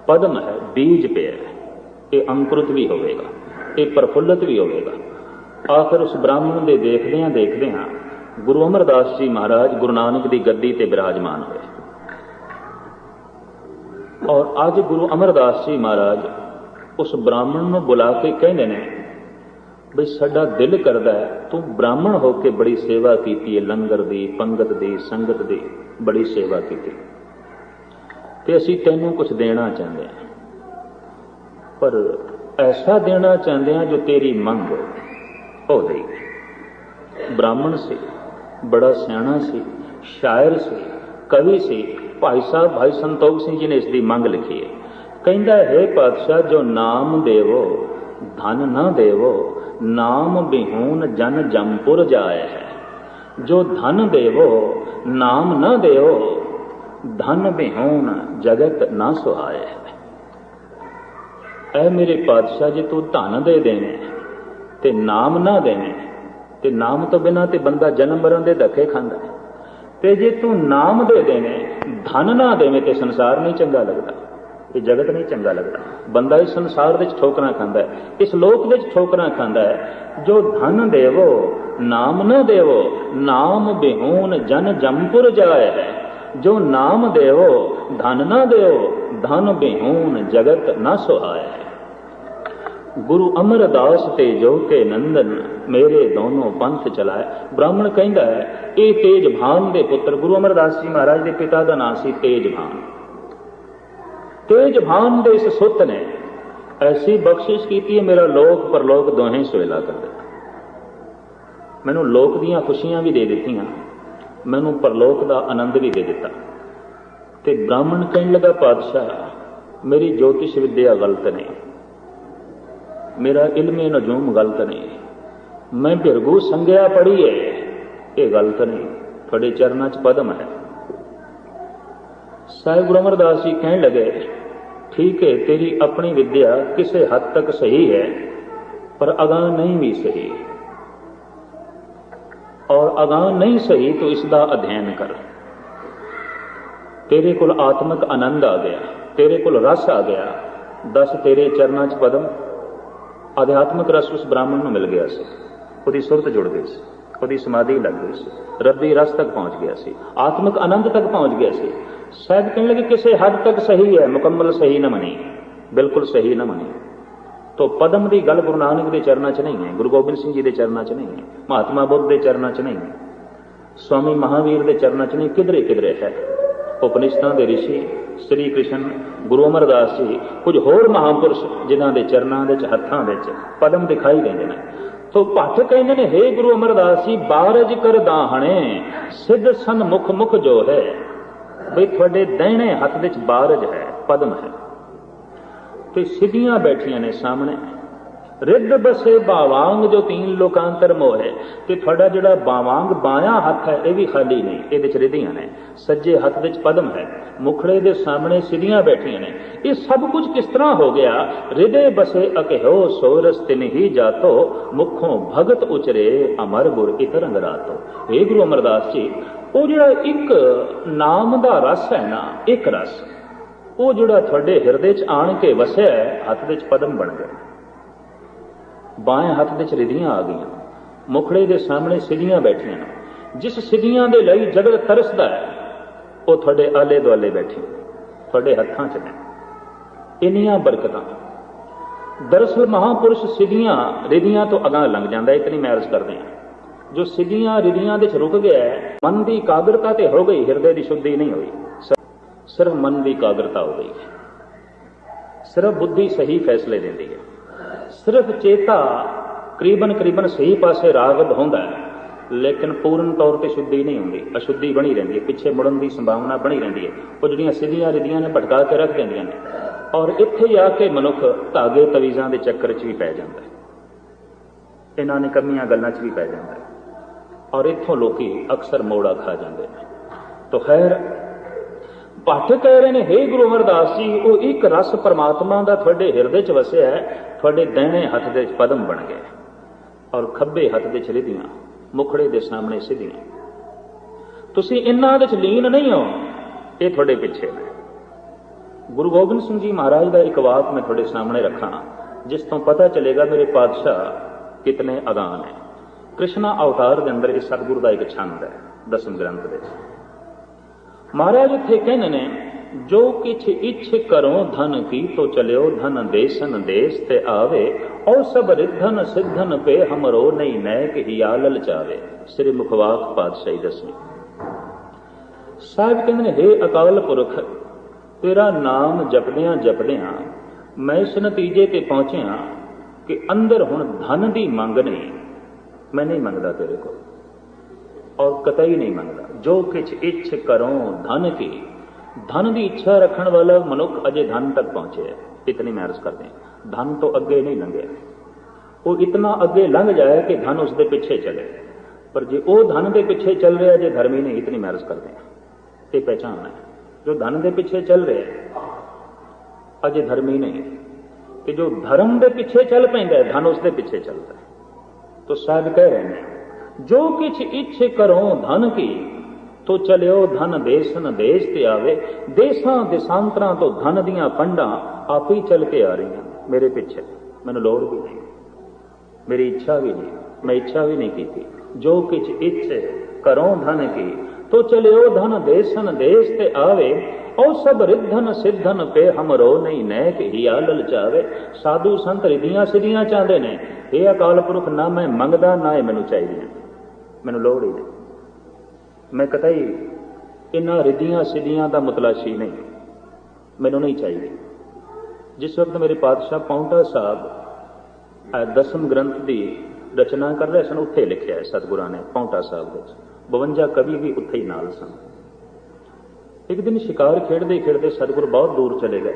ਪਦਮ ਹੈ, ਬੀਜ ਪਿਆ ਇਹ ਅੰਕੁਰਿਤ ਵੀ ਹੋਵੇਗਾ, ਇਹ ਪ੍ਰਫੁੱਲਤ ਵੀ ਹੋਵੇਗਾ। ਆਖਰ ਉਸ ਬ੍ਰਾਹਮਣ ਦੇ ਦੇਖਦਿਆਂ ਦੇਖਦਿਆਂ ਗੁਰੂ ਅਮਰਦਾਸ ਜੀ ਮਹਾਰਾਜ ਗੁਰੂ ਨਾਨਕ ਦੀ ਗੱਦੀ ਤੇ ਬਿਰਾਜਮਾਨ ਹੋਏ। ਔਰ ਅੱਜ ਗੁਰੂ ਅਮਰਦਾਸ ਜੀ ਮਹਾਰਾਜ ਉਸ ਬ੍ਰਾਹਮਣ ਨੂੰ ਬੁਲਾ ਕੇ ਕਹਿੰਦੇ ਨੇ ਬਈ ਸਾਡਾ ਦਿਲ ਕਰਦਾ ਹੈ, ਤੂੰ ਬ੍ਰਾਹਮਣ ਹੋ ਕੇ ਬੜੀ ਸੇਵਾ ਕੀਤੀ ਹੈ, ਲੰਗਰ ਦੀ, ਪੰਗਤ ਦੀ, ਸੰਗਤ ਦੀ, ਬੜੀ ਸੇਵਾ ਕੀਤੀ। ਤੇ ਅਸੀਂ ਤੈਨੂੰ ਕੁਝ ਦੇਣਾ ਚਾਹੁੰਦੇ ਹਾਂ। ਪਰ ਐਸਾ ਦੇਣਾ ਚਾਹੁੰਦੇ ਹਾਂ ਜੋ ਤੇਰੀ ਮੰਗ ਹੋ ਦੇਈ ਬ੍ਰਾਹਮਣ ਸੀ, ਬੜਾ ਸਿਆਣਾ ਸੀ, ਸ਼ਾਇਰ ਸੀ, ਕਵੀ ਸੀ, ਭਾਈ ਸਾਹਿਬ, ਭਾਈ ਸੰਤੋਖ ਸਿੰਘ ਜੀ ਨੇ ਇਸ ਦੀ ਮੰਗ ਲਿਖੀ ਹੈ। ਕਹਿੰਦਾ, ਹੈ ਪਾਤਸ਼ਾਹ, ਜੋ ਨਾਮ ਦੇਵੋ, ਧਨ ਨਾ ਦੇਵੋ, ਨਾਮ ਬਿਹੂਨ ਜਨ ਜੰਪੁਰ ਜਾਏ ਹੈ। ਜੋ ਧਨ ਦੇਵੋ, ਨਾਮ ਨਾ ਦੇਵੋ, ਧਨ ਬਿਹੂਨ ਜਗਤ ਨਾ ਸੁਹਾਏ ਹੈ। ਐ ਮੇਰੇ ਪਾਤਸ਼ਾਹ ਜੀ, ਤੂੰ ਧਨ ਦੇ ਦੇਵੇਂ। ਤੇ ਨਾਮ ਨਾ ਦੇਵੇਂ ਤੇ ਨਾਮ ਤੋਂ ਬਿਨਾ ਤੇ ਬੰਦਾ ਜਨਮ ਮਰਨ ਦੇ ਧੱਕੇ ਖਾਂਦਾ ਹੈ। ਤੇ ਜੇ ਤੂੰ ਨਾਮ ਦੇ ਦੇਵੇਂ ਧਨ ਨਾ ਦੇਵੇਂ ਤੇ ਸੰਸਾਰ ਨਹੀਂ ਚੰਗਾ ਲੱਗਦਾ। ਇਹ ਜਗਤ ਨਹੀਂ ਚੰਗਾ ਲੱਗਦਾ। ਬੰਦਾ ਇਸ ਸੰਸਾਰ ਵਿੱਚ ਠੋਕਰਾਂ ਖਾਂਦਾ ਹੈ। ਇਸ ਲੋਕ ਵਿੱਚ ਠੋਕਰਾਂ ਖਾਂਦਾ ਹੈ। ਜੋ ਧਨ ਦੇਵੋ, ਨਾਮ ਨਾ ਦੇਵੋ, ਨਾਮ ਬਿਹੂਨ ਜਨ ਜੰਪੁਰ ਜਾਏ ਜੋ ਨਾਮ ਦੇਵੋ, ਧਨ ਨਾ ਦੇਵੋ, ਧਨ ਬਿਹੂਨ ਜਗਤ ਨਾ ਸੁਹਾਏ। ਗੁਰੂ ਅਮਰਦਾਸ ਤੇ ਜੋ ਕੇ ਨੰਦਨ ਮੇਰੇ ਦੋਨੋਂ ਪੰਥ ਚਲਾਏ। ਬ੍ਰਾਹਮਣ ਕਹਿੰਦਾ ਹੈ, ਇਹ ਤੇਜਭਾਨ ਦੇ ਪੁੱਤਰ ਗੁਰੂ ਅਮਰਦਾਸ ਜੀ ਮਹਾਰਾਜ ਦੇ ਪਿਤਾ ਦਾ ਨਾਮ ਸੀ ਤੇਜਭਾਨ ਤੇਜਭਾਨ ਦੇ ਇਸ ਸੁੱਤ ਨੇ ਐਸੀ ਬਖਸ਼ਿਸ਼ ਕੀਤੀ ਹੈ, ਮੇਰਾ ਲੋਕ ਪਰਲੋਕ ਦੋਹੇ ਸੁਹੇਲਾ ਕਰ ਦਿੱਤਾ ਮੈਨੂੰ ਲੋਕ ਦੀਆਂ ਖੁਸ਼ੀਆਂ ਵੀ ਦੇ ਦਿੱਤੀਆਂ। ਮੈਨੂੰ ਪਰਲੋਕ ਦਾ ਆਨੰਦ ਵੀ ਦੇ ਦਿੱਤਾ। ਤੇ ਬ੍ਰਾਹਮਣ ਕਹਿਣ ਲੱਗਾ, ਪਾਤਸ਼ਾਹ, ਮੇਰੀ ਜੋਤਿਸ਼ ਵਿਦਿਆ ਗਲਤ ਨਹੀਂ। ਮੇਰਾ ਇਲਮੇ ਨਜੂਮ ਗਲਤ ਨਹੀਂ ਮੈਂ ਭਿਰਗੂ ਸੰਗਿਆ ਪੜੀ ਹੈ ਇਹ ਗਲਤ ਨਹੀਂ ਤੁਹਾਡੇ ਚਰਨਾਂ 'ਚ ਪਦਮ ਹੈ ਸਾਹਿਬ ਗੁਰੂ ਅਮਰਦਾਸ ਜੀ ਕਹਿਣ ਲੱਗੇ ਠੀਕ ਹੈ ਤੇਰੀ ਆਪਣੀ ਵਿਦਿਆ ਕਿਸੇ ਹੱਦ ਤੱਕ ਸਹੀ ਹੈ ਪਰ ਅਗਾਹ ਨਹੀਂ ਵੀ ਸਹੀ ਔਰ ਅਗਾਹ ਨਹੀਂ ਸਹੀ ਤਾਂ ਇਸ ਦਾ ਅਧਿਐਨ ਕਰ ਤੇਰੇ ਕੋਲ ਆਤਮਿਕ ਆਨੰਦ ਆ ਗਿਆ ਤੇਰੇ ਕੋਲ ਰਸ ਆ ਗਿਆ ਦਸ ਤੇਰੇ ਚਰਨਾਂ 'ਚ ਪਦਮ ਅਧਿਆਤਮਿਕ ਰਸ ਉਸ ਬ੍ਰਾਹਮਣ ਨੂੰ ਮਿਲ ਗਿਆ ਸੀ। ਉਹਦੀ ਸੁਰਤ ਜੁੜ ਗਈ ਸੀ। ਉਹਦੀ ਸਮਾਧੀ ਲੱਗ ਗਈ ਸੀ। ਰੱਬੀ ਰਸ ਤੱਕ ਪਹੁੰਚ ਗਿਆ ਸੀ। ਆਤਮਿਕ ਆਨੰਦ ਤੱਕ ਪਹੁੰਚ ਗਿਆ ਸੀ। ਸ਼ਾਇਦ ਕਹਿਣ ਲੱਗੇ ਕਿਸੇ ਹੱਦ ਤੱਕ ਸਹੀ ਹੈ, ਮੁਕੰਮਲ ਸਹੀ ਨਾ ਮਨੀ। ਬਿਲਕੁਲ ਸਹੀ ਨਾ ਮਨੀ। ਤੋ ਪਦਮ ਦੀ ਗੱਲ ਗੁਰੂ ਨਾਨਕ ਦੇ ਚਰਨਾਂ 'ਚ ਨਹੀਂ ਹੈ, ਗੁਰੂ ਗੋਬਿੰਦ ਸਿੰਘ ਜੀ ਦੇ ਚਰਨਾਂ 'ਚ ਨਹੀਂ ਹੈ, ਮਹਾਤਮਾ ਬੁੱਧ ਦੇ ਚਰਨਾਂ 'ਚ ਨਹੀਂ ਹੈ। ਸਵਾਮੀ ਮਹਾਵੀਰ ਦੇ ਚਰਨਾਂ 'ਚ ਨਹੀਂ ਕਿਧਰੇ ਕਿਧਰੇ ਹੈ। ਉਪਨਿਸ਼ਦਾਂ ਦੇ ਰਿਸ਼ੀ ਸ੍ਰੀ ਕ੍ਰਿਸ਼ਨ, ਗੁਰੂ ਅਮਰਦਾਸ ਜੀ, ਕੁਝ ਹੋਰ ਮਹਾਪੁਰਸ਼, ਜਿਨ੍ਹਾਂ ਦੇ ਚਰਨਾਂ ਵਿੱਚ, ਹੱਥਾਂ ਵਿੱਚ ਪਦਮ ਦਿਖਾਈ ਦਿੰਦੇ ਨੇ। ਤੋ ਭੱਠ ਕਹਿੰਦੇ ਨੇ हे ਗੁਰੂ ਅਮਰਦਾਸ ਜੀ, ਬਾਰਜ ਕਰ ਦਾਹਣੇ, ਸਿੱਧ ਸਨ ਮੁਖ ਮੁਖ ਜੋ ਹੈ ਬਈ ਤੁਹਾਡੇ ਦਹਿਣੇ ਹੱਥ ਵਿੱਚ ਬਾਰਜ ਹੈ, ਪਦਮ ਹੈ। ਤੇ ਸਿੱਧੀਆਂ ਬੈਠੀਆਂ ਨੇ ਸਾਹਮਣੇ। ਰਿੱਧ ਬਸੇ ਬਾਵਾਂਗ ਜੋ ਤੀਨ ਲੋਕਾਂਤਰ ਮੋਹੇ। ਤੇ ਤੁਹਾਡਾ ਜਿਹੜਾ ਬਾਵਾਂਗ ਬਾਇਆ ਹੱਥ ਹੈ ਇਹ ਵੀ ਖਾਲੀ ਨਹੀਂ ਇਹਦੇ ਚ ਰਿਧੀਆਂ ਨੇ। ਸੱਜੇ ਹੱਥ ਵਿੱਚ ਪਦਮ ਹੈ ਮੁਖੜੇ ਦੇ ਸਾਹਮਣੇ ਸਿਧੀਆਂ ਬੈਠੀਆਂ ਨੇ। ਇਹ ਸਭ ਕੁਝ ਕਿਸ ਤਰ੍ਹਾਂ ਹੋ ਗਿਆ? ਰਿਦੇ ਬਸੇ ਅਕਿਹੋ ਸੋਰਸ ਤਿਨ ਹੀ ਜਾਤੋ ਮੁਖੋਂ ਭਗਤ ਉਚਰੇ ਅਮਰ ਗੁਰ ਇਤ ਰੰਗ ਰਾਤੋ ਇਹ ਗੁਰੂ ਅਮਰਦਾਸ ਜੀ ਉਹ ਜਿਹੜਾ ਇੱਕ ਨਾਮ ਦਾ ਰਸ ਹੈ ਨਾ ਇੱਕ ਰਸ ਉਹ ਜਿਹੜਾ ਤੁਹਾਡੇ ਹਿਰਦੇ 'ਚ ਆਣ ਕੇ ਵਸਿਆ ਹੈ, ਹੱਥ ਵਿੱਚ ਪਦਮ ਬਣ ਗਿਆ। ਬਾएं ਹੱਥ ਵਿੱਚ ਰਿਧੀਆਂ ਆ ਗਈਆਂ। ਮੁਖੜੇ ਦੇ ਸਾਹਮਣੇ ਸਿਧੀਆਂ ਬੈਠੀਆਂ ਨੇ। ਜਿਸ ਸਿਧੀਆਂ ਦੇ ਲਈ ਜਗਤ ਤਰਸਦਾ ਹੈ, ਉਹ ਤੁਹਾਡੇ ਆਲੇ ਦੁਆਲੇ ਬੈਠੀ ਤੁਹਾਡੇ ਹੱਥਾਂ 'ਚ ਨੇ। ਇੰਨੀਆਂ ਬਰਕਤਾਂ। ਦਰਅਸਲ ਮਹਾਪੁਰਸ਼ ਸਿਧੀਆਂ ਰਿਧੀਆਂ ਤੋਂ ਅਗਾਂਹ ਲੰਘ ਜਾਂਦਾ ਇਤਨੀ ਮੈਂ ਅਰਜ਼ ਕਰਦੇ ਹਾਂ। ਜੋ ਸਿਧੀਆਂ ਰਿਧੀਆਂ ਦੇ 'ਚ ਰੁਕ ਗਿਆ ਮਨ ਦੀ ਇਕਾਗਰਤਾ ਤੇ ਹੋ ਗਈ, ਹਿਰਦੇ ਦੀ ਸ਼ੁੱਧੀ ਨਹੀਂ ਹੋਈ। ਸਿਰਫ ਮਨ ਦੀ ਇਕਾਗਰਤਾ ਹੋ ਗਈ। ਸਿਰਫ ਬੁੱਧੀ ਸਹੀ ਫੈਸਲੇ ਦਿੰਦੀ ਹੈ। ਸਿਰਫ ਚੇਤਾ ਕਰੀਬਨ ਕਰੀਬਨ ਸਹੀ ਪਾਸੇ ਰਾਗਬ ਹੁੰਦਾ ਹੈ, ਲੇਕਿਨ ਪੂਰਨ ਤੌਰ ਤੇ ਸ਼ੁੱਧੀ ਨਹੀਂ ਹੁੰਦੀ, ਅਸ਼ੁੱਧੀ ਬਣੀ ਰਹਿੰਦੀ ਹੈ, ਪਿੱਛੇ ਮੁੜਨ ਦੀ ਸੰਭਾਵਨਾ ਬਣੀ ਰਹਿੰਦੀ ਹੈ। ਉਹ ਜਿਹੜੀਆਂ ਸਿੱਧੀਆਂ ਰਿਧੀਆਂ ਨੇ ਭਟਕਾ ਕੇ ਰੱਖ ਦਿੰਦੀਆਂ ਨੇ, ਔਰ ਇੱਥੇ ਆ ਕੇ ਮਨੁੱਖ ਧਾਗੇ ਤਵੀਜ਼ਾਂ ਦੇ ਚੱਕਰ 'ਚ ਵੀ ਪੈ ਜਾਂਦਾ ਹੈ। ਇਹਨਾਂ ਨੇ ਕਮੀਆਂ ਗੱਲਾਂ 'ਚ ਵੀ ਪੈ ਜਾਂਦਾ ਹੈ। ਔਰ ਇੱਥੋਂ ਲੋਕੀ ਅਕਸਰ ਮੋੜਾ ਖਾ ਜਾਂਦੇ ਨੇ। ਤੋ ਖੈਰ ਭੱਟ ਕਹਿ ਰਹੇ ਨੇ, ਹੇ ਗੁਰੂ ਅਮਰਦਾਸ ਜੀ, ਉਹ ਇੱਕ ਰਸ ਪਰਮਾਤਮਾ ਦਾ ਤੁਹਾਡੇ ਹਿਰਦੇ 'ਚ ਵਸਿਆ ਹੈ, ਤੁਹਾਡੇ ਦਾहिने ਹੱਥ ਦੇ ਪਦਮ ਬਣ ਗਿਆ ਔਰ ਖੱਬੇ ਹੱਥ ਦੇ 'ਚ ਮੁਖੜੇ ਦੇ ਸਾਹਮਣੇ ਸਿੱਧੀਆਂ। ਤੁਸੀਂ ਇਹਨਾਂ ਵਿੱਚ ਲੀਨ ਨਹੀਂ ਹੋ, ਇਹ ਤੁਹਾਡੇ ਪਿੱਛੇ ਨੇ। ਗੁਰੂ ਗੋਬਿੰਦ ਸਿੰਘ ਜੀ ਮਹਾਰਾਜ ਦਾ ਇੱਕ ਵਾਕ ਮੈਂ ਤੁਹਾਡੇ ਸਾਹਮਣੇ ਰੱਖਾਂ, ਜਿਸ ਤੋਂ ਪਤਾ ਚੱਲੇਗਾ ਮੇਰੇ ਪਾਤਸ਼ਾਹ ਕਿਤਨੇ ਅਗਾਨ ਹੈ ਕ੍ਰਿਸ਼ਨਾ ਅਵਤਾਰ ਦੇ ਅੰਦਰ ਇਹ ਸਤਿਗੁਰੂ ਦਾ ਇੱਕ ਛੰਦ ਹੈ, ਦਸਮ ਗ੍ਰੰਥ ਵਿੱਚ। ਮਹਾਰਾਜ ਇੱਥੇ ਕਹਿੰਦੇ ਨੇ ਜੋ ਕਿਛ ਇੱਛ ਕਰੋ ਧਨ ਕੀ ਤੋ ਚਲਿਓ ਧਨ ਦੇਸਨ ਦੇਸ ਤੇ ਆਵੇ ਔ ਸਭ ਰਿਧਨ ਸਿੱਧਨ ਪੇ ਹਮਰੋ ਨਹੀਂ ਨੈ ਕਿ ਹਿਆ ਲਲਚਾਵੇ ਸ੍ਰੀ ਮੁਖਵਾਕ ਪਾਤਸ਼ਾਹੀ ਦਸਵੀਂ ਸਾਹਿਬ ਕਹਿੰਦੇ ਨੇ हे ਅਕਾਲ ਪੁਰਖ ਤੇਰਾ ਨਾਮ ਜਪਦਿਆਂ ਜਪਦਿਆਂ ਮੈਂ ਇਸ ਨਤੀਜੇ ਤੇ ਪਹੁੰਚਿਆ ਕਿ ਅੰਦਰ ਹੁਣ ਧਨ ਦੀ ਮੰਗ ਨਹੀਂ ਮੈਂ ਨਹੀਂ ਮੰਗਦਾ ਤੇਰੇ ਕੋਲ ਔਰ ਕਤਈ ਨਹੀਂ ਮੰਗਦਾ ਜੋ ਕਿਛ ਇੱਛ ਕਰੋ ਧਨ ਕੀ ਧਨ ਦੀ ਇੱਛਾ ਰੱਖਣ ਵਾਲਾ ਮਨੁੱਖ ਅਜੇ ਧਨ ਤੱਕ ਪਹੁੰਚਿਆ ਇਤਨੀ ਮੈਂ ਅਰਜ਼ ਕਰਦੇ ਹਾਂ ਧਨ ਤੋਂ ਅੱਗੇ ਨਹੀਂ ਲੰਘਿਆ ਉਹ ਇਤਨਾ ਅੱਗੇ ਲੰਘ ਜਾਏ ਕਿ ਧਨ ਉਸ ਦੇ ਪਿੱਛੇ ਚਲੇ ਪਰ ਜੇ ਉਹ ਧਨ ਦੇ ਪਿੱਛੇ ਚੱਲ ਰਿਹਾ ਜੇ ਧਰਮੀ ਨਹੀਂ ਇਤਨੀ ਮੈਂ ਅਰਜ਼ ਕਰਦੇ ਹਾਂ ਇਹ ਪਹਿਚਾਨ ਹੈ ਜੋ ਧਨ ਦੇ ਪਿੱਛੇ ਚੱਲ ਰਿਹਾ ਹੈ ਅਜੇ ਧਰਮੀ ਨਹੀਂ ਕਿ ਜੋ ਧਰਮ ਦੇ ਪਿੱਛੇ ਚੱਲ ਪੈਂਦਾ ਹੈ ਧਨ ਉਸ ਦੇ ਪਿੱਛੇ ਚੱਲਦਾ ਹੈ ਤੋ ਸਾਹਿਬ ਕਹਿ ਰਹੇ ਨੇ ਜੋ ਕਿਛ ਇੱਛ ਕਰੋ ਧਨ ਕੀ, ਤੋ ਚਲਿਓ ਧਨ ਦੇਸਨ ਦੇਸ ਤੇ ਆਵੇ। ਦੇਸਾਂ ਦੇਸਾਂਤਰਾਂ ਤੋਂ ਧਨ ਦੀਆਂ ਪੰਡਾਂ ਆਪੇ ਹੀ ਚੱਲ ਕੇ ਆ ਰਹੀਆਂ। ਮੇਰੇ ਪਿੱਛੇ ਮੈਨੂੰ ਲੋੜ ਵੀ ਨਹੀਂ। ਮੇਰੀ ਇੱਛਾ ਵੀ ਨਹੀਂ। ਮੈਂ ਇੱਛਾ ਵੀ ਨਹੀਂ ਕੀਤੀ। ਜੋ ਕਿਛ ਇੱਛ ਕਰੋ ਧਨ ਕੀ, ਤੋ ਚਲਿਓ ਧਨ ਦੇਸਨ ਦੇਸ ਤੇ ਆਵੇ। ਉਹ ਸਭ ਰਿਧਨ ਸਿੱਧਨ ਪੇ ਹਮਰੋ ਨਹੀਂ ਨੈਕ ਕਿ ਹਿਆ ਲਲਚਾਵੇ ਸਾਧੂ ਸੰਤ ਰਿਧੀਆਂ ਸਿਧੀਆਂ ਚਾਹੁੰਦੇ ਨੇ ਇਹ ਅਕਾਲ ਪੁਰਖ, ਨਾ ਮੈਂ ਮੰਗਦਾ, ਨਾ ਇਹ ਮੈਨੂੰ ਚਾਹੀਦੀਆਂ। ਮੈਨੂੰ ਲੋੜ ਹੀ ਨਹੀਂ। ਮੈਂ ਕਤਈ ਇਹਨਾਂ ਰਿਧੀਆਂ ਸਿੱਧੀਆਂ ਦਾ ਮਤਲਾਸ਼ੀ ਨਹੀਂ। ਮੈਨੂੰ ਨਹੀਂ ਚਾਹੀਦੀ। ਜਿਸ ਵਕਤ ਮੇਰੇ ਪਾਤਸ਼ਾਹ ਪੌਂਟਾ ਸਾਹਿਬ ਦਸਮ ਗ੍ਰੰਥ ਦੀ ਰਚਨਾ ਕਰ ਰਹੇ ਸਨ, ਉੱਥੇ ਲਿਖਿਆ ਹੈ ਸਤਿਗੁਰਾਂ ਨੇ ਪੌਂਟਾ ਸਾਹਿਬ ਵਿੱਚ। 52 ਕਵੀ ਵੀ ਉੱਥੇ ਹੀ ਨਾਲ ਸਨ। ਇੱਕ ਦਿਨ ਸ਼ਿਕਾਰ ਖੇਡਦੇ ਖੇਡਦੇ ਸਤਿਗੁਰ ਬਹੁਤ ਦੂਰ ਚਲੇ ਗਏ।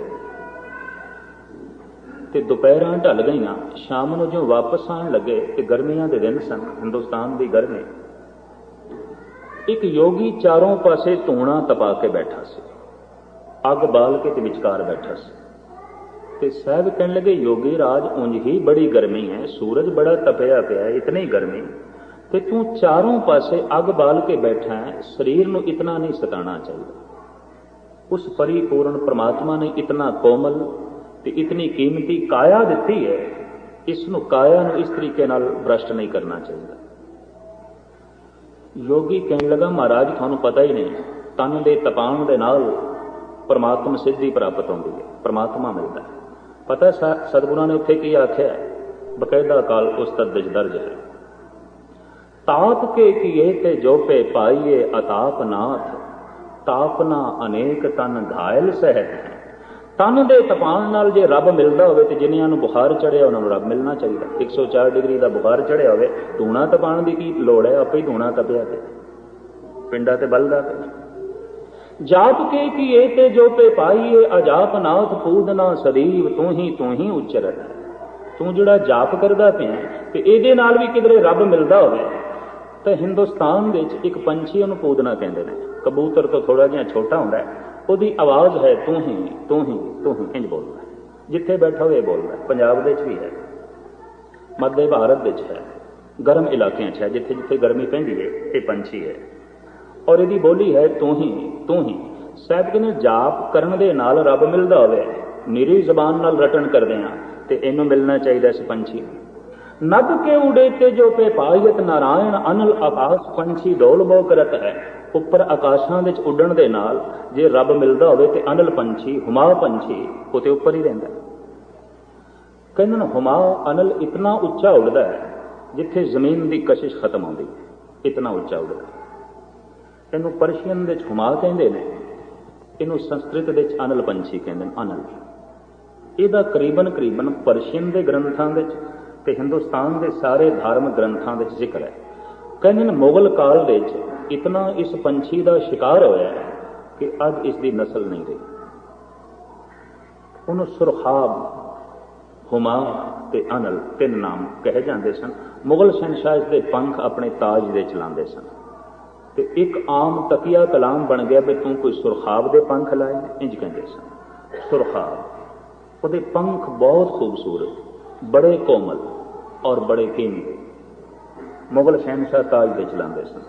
ਤੇ ਦੁਪਹਿਰਾਂ ਢਲ ਗਈਆਂ, ਸ਼ਾਮ ਨੂੰ ਜਿਉਂ ਵਾਪਸ ਆਉਣ ਲੱਗੇ ਤੇ ਗਰਮੀਆਂ ਦੇ ਦਿਨ ਸਨ, ਹਿੰਦੁਸਤਾਨ ਦੀ ਗਰਮੀ। ਇੱਕ ਯੋਗੀ ਚਾਰੋਂ ਪਾਸੇ ਧੂਣਾ ਤਪਾ ਕੇ ਬੈਠਾ ਸੀ। ਅੱਗ ਬਾਲ ਕੇ ਤੇ ਵਿਚਕਾਰ ਬੈਠਾ ਸੀ। ਤੇ ਸਾਹਿਬ ਕਹਿਣ ਲੱਗੇ, ਯੋਗੀ ਰਾਜ, ਉਂਝ ਹੀ ਬੜੀ ਗਰਮੀ ਹੈ, ਸੂਰਜ ਬੜਾ ਤਪਿਆ ਪਿਆ ਹੈ ਇਤਨੀ ਗਰਮੀ। ਤੇ ਤੂੰ ਚਾਰੋਂ ਪਾਸੇ ਅੱਗ ਬਾਲ ਕੇ ਬੈਠਾ ਹੈ, ਸਰੀਰ ਨੂੰ ਇਤਨਾ ਨਹੀਂ ਸਤਾਣਾ ਚਾਹੀਦਾ। ਉਸ ਪਰਿਪੂਰਨ ਪ੍ਰਮਾਤਮਾ ਨੇ ਇਤਨਾ ਕੋਮਲ ਤੇ ਇਤਨੀ ਕੀਮਤੀ ਕਾਇਆ ਦਿੱਤੀ ਹੈ ਇਸ ਨੂੰ ਕਾਇਆ ਨੂੰ ਇਸ ਤਰੀਕੇ ਨਾਲ ਭ੍ਰਸ਼ਟ ਨਹੀਂ ਕਰਨਾ ਚਾਹੀਦਾ। ਯੋਗੀ ਕਹਿਣ ਲੱਗਾ, ਮਹਾਰਾਜ, ਤੁਹਾਨੂੰ ਪਤਾ ਹੀ ਨਹੀਂ, ਤਨ ਦੇ ਤਪਾਉਣ ਦੇ ਨਾਲ ਪਰਮਾਤਮਾ ਸਿੱਧੀ ਪ੍ਰਾਪਤ ਹੁੰਦੀ ਹੈ, ਪ੍ਰਮਾਤਮਾ ਮਿਲਦਾ ਹੈ। ਪਤਾ ਸਤਿਗੁਰਾਂ ਨੇ ਉੱਥੇ ਕੀ ਆਖਿਆ ਬਕਾਇਦਾ ਕਾਲ ਉਸ ਉਸਤਤ ਵਿੱਚ ਦਰਜ ਹੈ ਤਾਪ ਕੇ ਕੀਏ ਤੇ ਜੋਪੇ ਪਾਈਏ ਅਤਾਪ ਨਾਥ, ਤਾਪਨਾ ਅਨੇਕ ਤਨ ਘਾਇਲ ਸਹਿਤ। ਹੈ ਤਨ ਦੇ ਤਪਾਨ ਨਾਲ ਜੇ ਰੱਬ ਮਿਲਦਾ ਹੋਵੇ ਤੇ ਜਿਨ੍ਹਾਂ ਨੂੰ ਬੁਖਾਰ ਚੜਿਆ ਉਹਨਾਂ ਨੂੰ ਰੱਬ ਮਿਲਣਾ ਚਾਹੀਦਾ। 104 ਡਿਗਰੀ ਦਾ ਬੁਖਾਰ ਚੜਿਆ ਹੋਵੇ, ਧੂਣਾ ਤਪਾਣ ਦੀ ਕੀ ਲੋੜ ਹੈ? ਆਪੇ ਹੀ ਧੂਣਾ ਤਪਿਆ ਤੇ। ਪਿੰਡਾ ਤੇ ਬਲਦਾ ਤੇ। ਜਾਪ ਕੇ ਕੀਏ ਤੇ ਜੋ ਪੇ ਪਾਈਏ, ਅਜਾਪ ਨਾਥ ਪੂਦਨਾ ਸਦੀਵ, ਤੂੰ ਹੀ ਤੂੰ ਹੀ ਉਚਰਤ ਤੂੰ ਜਿਹੜਾ ਜਾਪ ਕਰਦਾ ਪਿਆ, ਤੇ ਇਹਦੇ ਨਾਲ ਵੀ ਕਿਧਰੇ ਰੱਬ ਮਿਲਦਾ ਹੋਵੇ, ਤਾਂ ਹਿੰਦੁਸਤਾਨ ਵਿੱਚ ਇੱਕ ਪੰਛੀ ਉਹਨੂੰ ਪੂਦਨਾ ਕਹਿੰਦੇ ਨੇ। ਕਬੂਤਰ ਤੋਂ ਥੋੜਾ ਜਿਹਾ ਛੋਟਾ ਹੁੰਦਾ ਹੈ। ਉਹਦੀ ਆਵਾਜ਼ ਹੈ, ਤੂੰ ਹੀ ਤੂੰ ਹੀ ਤੂੰ ਹੀ ਇੰਜ ਬੋਲਦਾ ਜਿੱਥੇ ਬੈਠਾ ਹੋਏ ਬੋਲਦਾ ਹੈ। ਪੰਜਾਬ ਵਿੱਚ ਵੀ ਹੈ। ਮੱਧ ਭਾਰਤ ਵਿੱਚ ਹੈ। ਗਰਮ ਇਲਾਕਿਆਂ 'ਚ ਹੈ। ਜਿੱਥੇ ਜਿੱਥੇ ਗਰਮੀ ਪੈਂਦੀ ਹੈ, ਇਹ ਪੰਛੀ ਹੈ। ਔਰ ਇਹਦੀ ਬੋਲੀ ਹੈ, ਤੂੰ ਹੀ ਤੂੰ ਹੀ। ਸਾਹਿਬ ਕਹਿੰਦੇ, ਜਾਪ ਕਰਨ ਦੇ ਨਾਲ ਰੱਬ ਮਿਲਦਾ ਹੋਵੇ। ਨਿਰੀ ਜ਼ਬਾਨ ਨਾਲ ਰਟਣ ਕਰਦੇ ਆ ਤੇ ਇਹਨੂੰ ਮਿਲਣਾ ਚਾਹੀਦਾ ਇਸ ਪੰਛੀ ਨੂੰ। ਨਭ ਕੇ ਉਡੇ ਤੇ ਜੋ ਪੇ ਪਾਇਤ ਨਾਰਾਇਣ, ਅਨਲ ਆਕਾਸ਼ ਪੰਛੀ ਡੋਲ ਬੋ ਕਰਤ ਹੈ। ਉੱਪਰ ਆਕਾਸ਼ਾਂ ਵਿੱਚ ਉੱਡਣ ਦੇ ਨਾਲ ਜੇ ਰੱਬ ਮਿਲਦਾ ਹੋਵੇ ਤੇ ਅਨਲ ਪੰਛੀ ਹੁਮਾ ਪੰਛੀ ਉਹ ਤੇ ਉੱਪਰ ਹੀ ਰਹਿੰਦਾ ਕਹਿੰਦੇ ਨੇ ਹੁਮਾ ਅਨਲ ਇਤਨਾ ਉੱਚਾ ਉੱਡਦਾ ਹੈ ਜਿੱਥੇ ਜ਼ਮੀਨ ਦੀ ਕਸ਼ਿਸ਼ ਖਤਮ ਹੁੰਦੀ ਹੈ। ਇਤਨਾ ਉੱਚਾ ਉੱਡਦਾ ਇਹਨੂੰ ਪਰਸ਼ੀਅਨ ਵਿੱਚ ਹੁਮਾ ਕਹਿੰਦੇ ਨੇ, ਇਹਨੂੰ ਸੰਸਕ੍ਰਿਤ ਵਿੱਚ ਅਨਲ ਪੰਛੀ ਕਹਿੰਦੇ ਨੇ ਅਨਲ ਇਹਦਾ ਕਰੀਬਨ ਕਰੀਬਨ ਪਰਸ਼ੀਅਨ ਦੇ ਗ੍ਰੰਥਾਂ ਵਿੱਚ ਤੇ ਹਿੰਦੁਸਤਾਨ ਦੇ ਸਾਰੇ ਧਾਰਮਿਕ ਗ੍ਰੰਥਾਂ ਵਿੱਚ ਜ਼ਿਕਰ ਹੈ। ਕਹਿੰਦੇ ਨੇ ਮੁਗਲ ਕਾਲ ਵਿੱਚ ਇਤਨਾ ਇਸ ਪੰਛੀ ਦਾ ਸ਼ਿਕਾਰ ਹੋਇਆ ਹੈ ਕਿ ਅੱਜ ਇਸ ਦੀ ਨਸਲ ਨਹੀਂ ਰਹੀ। ਉਹਨੂੰ ਸੁਰਖਾਬ ਹੁਮਾ ਤੇ ਅਨਲ ਤਿੰਨ ਨਾਮ ਕਹੇ ਜਾਂਦੇ ਸਨ। ਮੁਗਲ ਸ਼ਹਿਨशाह ਇਸ ਦੇ ਪੰਖ ਆਪਣੇ ਤਾਜ ਦੇ ਚਲਾਉਂਦੇ ਸਨ। ਤੇ ਇੱਕ ਆਮ ਤਕੀਆ ਕਲਾਮ ਬਣ ਗਿਆ ਵੀ ਤੂੰ ਕੋਈ ਸੁਰਖਾਬ ਦੇ ਪੰਖ ਲਾਏ, ਇੰਜ ਕਹਿੰਦੇ ਸਨ। ਸੁਰਖਾਬ ਉਹਦੇ ਪੰਖ ਬਹੁਤ ਖੂਬਸੂਰਤ, ਬੜੇ ਕੋਮਲ ਔਰ ਬੜੇ ਕੀਮਤੀ। ਮੁਗਲ ਸ਼ਹਿਨशाह ਤਾਜ ਦੇ ਚਲਾਉਂਦੇ ਸਨ।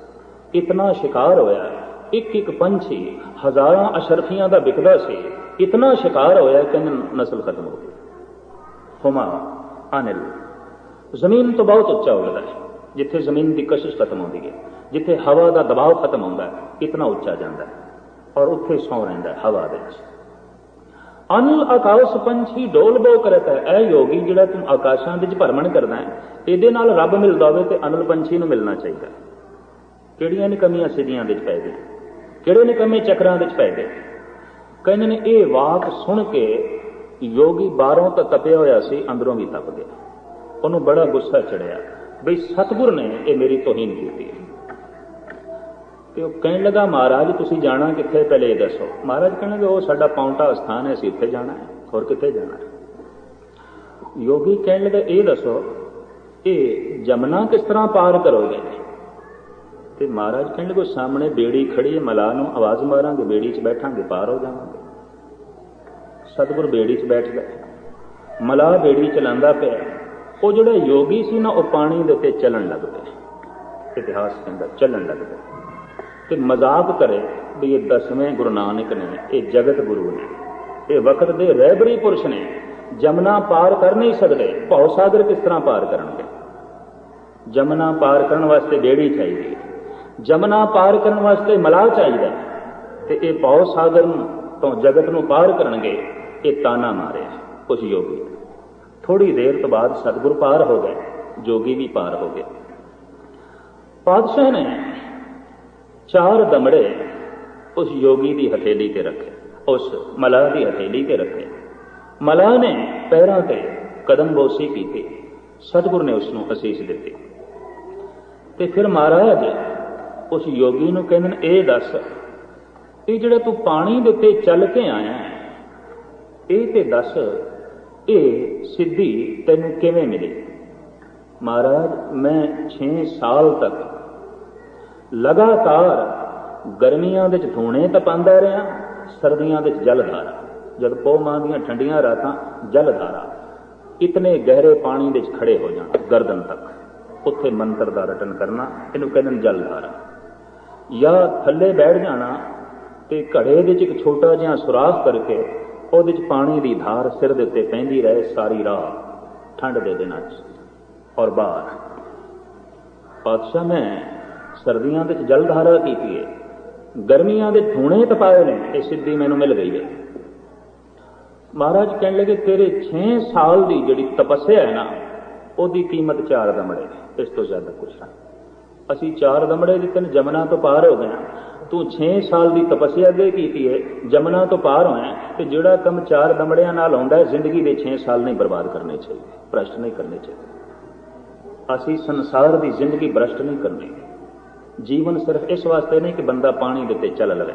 ਇਤਨਾ ਸ਼ਿਕਾਰ ਹੋਇਆ, ਇੱਕ ਇੱਕ ਪੰਛੀ ਹਜ਼ਾਰਾਂ ਅਸ਼ਰਫੀਆਂ ਦਾ ਵਿਕਦਾ ਸੀ, ਇਤਨਾ ਸ਼ਿਕਾਰ ਹੋਇਆ ਕਿ ਨਸਲ ਖਤਮ ਹੋ ਗਈ। ਹੁਮਾ, ਅਨਿਲ, ਜ਼ਮੀਨ ਤੋਂ ਬਹੁਤ ਉੱਚਾ ਉੱਡਦਾ ਹੈ, ਜਿੱਥੇ ਜ਼ਮੀਨ ਦੀ ਕਸ਼ਿਸ਼ ਖਤਮ ਹੁੰਦੀ ਹੈ, ਜਿੱਥੇ ਹਵਾ ਦਾ ਦਬਾਅ ਖਤਮ ਹੁੰਦਾ ਹੈ, ਇਤਨਾ ਉੱਚਾ ਜਾਂਦਾ ਹੈ, ਔਰ ਉੱਥੇ ਸੌ ਰਹਿੰਦਾ ਹੈ ਹਵਾ ਦੇ ਵਿੱਚ। ਅਨਿਲ ਆਕਾਸ਼ ਪੰਛੀ ਡੋਲ ਬੋ ਕਰਤਾ ਹੈ। ਇਹ ਯੋਗੀ ਜਿਹੜਾ ਤੂੰ ਆਕਾਸ਼ਾਂ ਵਿੱਚ ਭਰਮਣ ਕਰਦਾ ਹੈ, ਇਹਦੇ ਨਾਲ ਰੱਬ ਮਿਲਦਾ ਹੋਵੇ ਤੇ ਅਨਿਲ ਪੰਛੀ ਨੂੰ ਮਿਲਣਾ ਚਾਹੀਦਾ ਕਿਹੜੀਆਂ ਨੇ ਕਮੀਆਂ ਸਿੱਧੀਆਂ ਵਿੱਚ ਪੈ ਗਏ ਕਿਹੜੇ ਨੇ ਕਮੇ ਚੱਕਰਾਂ ਵਿੱਚ ਪੈ ਗਏ? ਕਹਿੰਦੇ ਨੇ, ਇਹ ਵਾਕ ਸੁਣ ਕੇ ਯੋਗੀ ਬਾਹਰੋਂ ਤਾਂ ਤਪਿਆ ਹੋਇਆ ਸੀ, ਅੰਦਰੋਂ ਵੀ ਤਪ ਗਿਆ। ਉਹਨੂੰ ਬੜਾ ਗੁੱਸਾ ਚੜਿਆ, ਬਈ ਸਤਿਗੁਰ ਨੇ ਇਹ ਮੇਰੀ ਤੋਹੀਨ ਕੀਤੀ ਹੈ। ਤੇ ਉਹ ਕਹਿਣ ਲੱਗਾ, ਮਹਾਰਾਜ, ਤੁਸੀਂ ਜਾਣਾ ਕਿੱਥੇ? ਪਹਿਲੇ ਇਹ ਦੱਸੋ। ਮਹਾਰਾਜ ਕਹਿਣ ਲੱਗੇ, ਉਹ ਸਾਡਾ ਪੌਂਟਾ ਸਥਾਨ ਹੈ, ਅਸੀਂ ਇੱਥੇ ਜਾਣਾ ਹੈ। ਹੋਰ ਕਿੱਥੇ ਜਾਣਾ ਹੈ? ਯੋਗੀ ਕਹਿਣ ਲੱਗਾ, ਇਹ ਦੱਸੋ, ਇਹ ਜਮਨਾ ਕਿਸ ਤਰ੍ਹਾਂ ਪਾਰ ਕਰੋਗੇ? ਤੇ ਮਹਾਰਾਜ ਕਹਿਣ ਲੱਗੇ ਸਾਹਮਣੇ ਬੇੜੀ ਖੜੀ ਹੈ ਮਲਾ ਨੂੰ ਆਵਾਜ਼ ਮਾਰਾਂਗੇ, ਬੇੜੀ 'ਚ ਬੈਠਾਂਗੇ, ਪਾਰ ਹੋ ਜਾਵਾਂਗੇ। ਸਤਿਗੁਰ ਬੇੜੀ 'ਚ ਬੈਠ ਗਏ ਮਲਾ ਬੇੜੀ ਚਲਾਉਂਦਾ ਪਿਆ ਉਹ ਜਿਹੜਾ ਯੋਗੀ ਸੀ ਨਾ, ਉਹ ਪਾਣੀ ਦੇ ਉੱਤੇ ਚੱਲਣ ਲੱਗ ਪਿਆ ਇਤਿਹਾਸ ਕਹਿੰਦਾ, ਚੱਲਣ ਲੱਗ ਪਿਆ ਤੇ ਮਜ਼ਾਕ ਕਰੇ ਵੀ ਇਹ ਦਸਵੇਂ ਗੁਰੂ ਨਾਨਕ ਨੇ, ਇਹ ਜਗਤ ਗੁਰੂ ਨੇ। ਇਹ ਵਕਤ ਦੇ ਰਹਿਬਰੀ ਪੁਰਸ਼ ਨੇ। ਜਮਨਾ ਪਾਰ ਕਰ ਨਹੀਂ ਸਕਦੇ, ਭਉ ਸਾਗਰ ਕਿਸ ਤਰ੍ਹਾਂ ਪਾਰ ਕਰਨਗੇ? ਜਮਨਾ ਪਾਰ ਕਰਨ ਵਾਸਤੇ ਬੇੜੀ ਚਾਹੀਦੀ ਹੈ। ਜਮਨਾ ਪਾਰ ਕਰਨ ਵਾਸਤੇ ਮਲਾਹ ਚਾਹੀਦਾ ਹੈ। ਤੇ ਇਹ ਭਉ ਸਾਗਰ ਤੋਂ ਜਗਤ ਨੂੰ ਪਾਰ ਕਰਨਗੇ, ਇਹ ਤਾਨਾ ਮਾਰਿਆ ਉਸ ਯੋਗੀ। ਨੇ। ਥੋੜੀ ਦੇਰ ਤੋਂ ਬਾਅਦ ਸਤਿਗੁਰ ਪਾਰ ਹੋ ਗਏ, ਜੋਗੀ ਵੀ ਪਾਰ ਹੋ ਗਏ। ਪਾਤਸ਼ਾਹ ਨੇ ਚਾਰ ਦਮੜੇ ਉਸ ਯੋਗੀ ਦੀ ਹਥੇਲੀ ਤੇ ਰੱਖੇ, ਉਸ ਮਲਾਹ ਦੀ ਹਥੇਲੀ ਤੇ ਰੱਖੇ। ਮਲਾਹ ਨੇ ਪੈਰਾਂ ਤੇ ਕਦਮ ਬੋਸੀ ਕੀਤੀ। ਸਤਿਗੁਰ ਨੇ ਉਸ ਨੂੰ ਅਸੀਸ ਦਿੱਤੀ। ਤੇ ਫਿਰ ਮਹਾਰਾਜ ਉਸ ਯੋਗੀ ਨੂੰ ਕਹਿੰਦੇ ਨੇ, ਇਹ ਦੱਸ, ਇਹ ਜਿਹੜਾ ਤੂੰ ਪਾਣੀ ਦੇ ਉੱਤੇ ਚੱਲ ਕੇ ਆਇਆ ਇਹ ਤੇ ਦੱਸ, ਇਹ ਸਿੱਧੀ ਤੈਨੂੰ ਕਿਵੇਂ ਮਿਲੀ? ਮਹਾਰਾਜ, ਮੈਂ 6 ਸਾਲ ਤੱਕ ਲਗਾਤਾਰ ਗਰਮੀਆਂ ਵਿੱਚ ਧੋਣੇ ਤਾਂ ਪਾਉਂਦਾ ਰਿਹਾ, ਸਰਦੀਆਂ ਵਿੱਚ ਜਲਧਾਰਾ। ਜਦ ਪੋ ਮਾਹ ਦੀਆਂ ਠੰਡੀਆਂ ਰਾਤਾਂ ਜਲਧਾਰਾ, ਇਤਨੇ ਗਹਿਰੇ ਪਾਣੀ ਵਿੱਚ ਖੜੇ ਹੋ ਜਾਣਾ, ਗਰਦਨ ਤੱਕ। ਉੱਥੇ ਮੰਤਰ ਦਾ ਰਟਨ ਕਰਨਾ, ਇਹਨੂੰ ਕਹਿੰਦੇ ਨੇ ਜਲਧਾਰਾ। ਜਾਂ ਥੱਲੇ ਬੈਠ ਜਾਣਾ ਤੇ ਘੜੇ ਦੇ ਵਿੱਚ ਇੱਕ ਛੋਟਾ ਜਿਹਾ ਸੁਰਾਖ ਕਰਕੇ ਉਹਦੇ ਵਿੱਚ ਪਾਣੀ ਦੀ ਧਾਰ ਸਿਰ ਦੇ ਉੱਤੇ ਪੈਂਦੀ ਰਹੇ ਸਾਰੀ ਰਾਤ, ਠੰਡ ਦੇ ਦਿਨਾਂ 'ਚ। ਔਰ ਬਾਹਰ ਪਾਤਸ਼ਾਹ ਮੈਂ ਸਰਦੀਆਂ ਵਿੱਚ ਜਲਧਾਰਾ ਕੀਤੀ ਹੈ ਗਰਮੀਆਂ ਦੇ ਧੂਣੇ ਤਪਾਏ ਨੇ ਇਹ ਸਿੱਧੀ ਮੈਨੂੰ ਮਿਲ ਗਈ ਹੈ। ਮਹਾਰਾਜ ਕਹਿਣ ਲੱਗੇ ਤੇਰੇ 6 ਸਾਲ ਦੀ ਜਿਹੜੀ ਤਪੱਸਿਆ ਹੈ ਨਾ ਉਹਦੀ ਕੀਮਤ ਚਾਰ ਦਮੜੇ ਨੇ ਇਸ ਤੋਂ ਜ਼ਿਆਦਾ ਕੁਛ ਨਹੀਂ ਅਸੀਂ ਚਾਰ ਦਮੜੇ ਦਿੱਤੇ ਤਿੰਨ ਜਮਨਾ ਤੋਂ ਪਾਰ ਹੋ ਗਏ ਹਾਂ। ਤੂੰ 6 ਸਾਲ ਦੀ ਤਪੱਸਿਆ ਅੱਗੇ ਕੀਤੀ ਹੈ ਜਮਨਾ ਤੋਂ ਪਾਰ ਹੋਇਆ ਹੈ, ਤੇ ਜਿਹੜਾ ਕੰਮ ਚਾਰ ਦਮੜਿਆਂ ਨਾਲ ਆਉਂਦਾ ਹੈ ਜ਼ਿੰਦਗੀ ਦੇ 6 ਸਾਲ ਨਹੀਂ ਬਰਬਾਦ ਕਰਨੇ ਚਾਹੀਦੇ ਭ੍ਰਸ਼ਟ ਨਹੀਂ ਕਰਨੇ ਚਾਹੀਦੇ। ਅਸੀਂ ਸੰਸਾਰ ਦੀ ਜ਼ਿੰਦਗੀ ਭ੍ਰਸ਼ਟ ਨਹੀਂ ਕਰਨੀ। ਜੀਵਨ ਸਿਰਫ ਇਸ ਵਾਸਤੇ ਨਹੀਂ ਕਿ ਬੰਦਾ ਪਾਣੀ ਦੇ ਤੇ ਚੱਲ ਲਵੇ।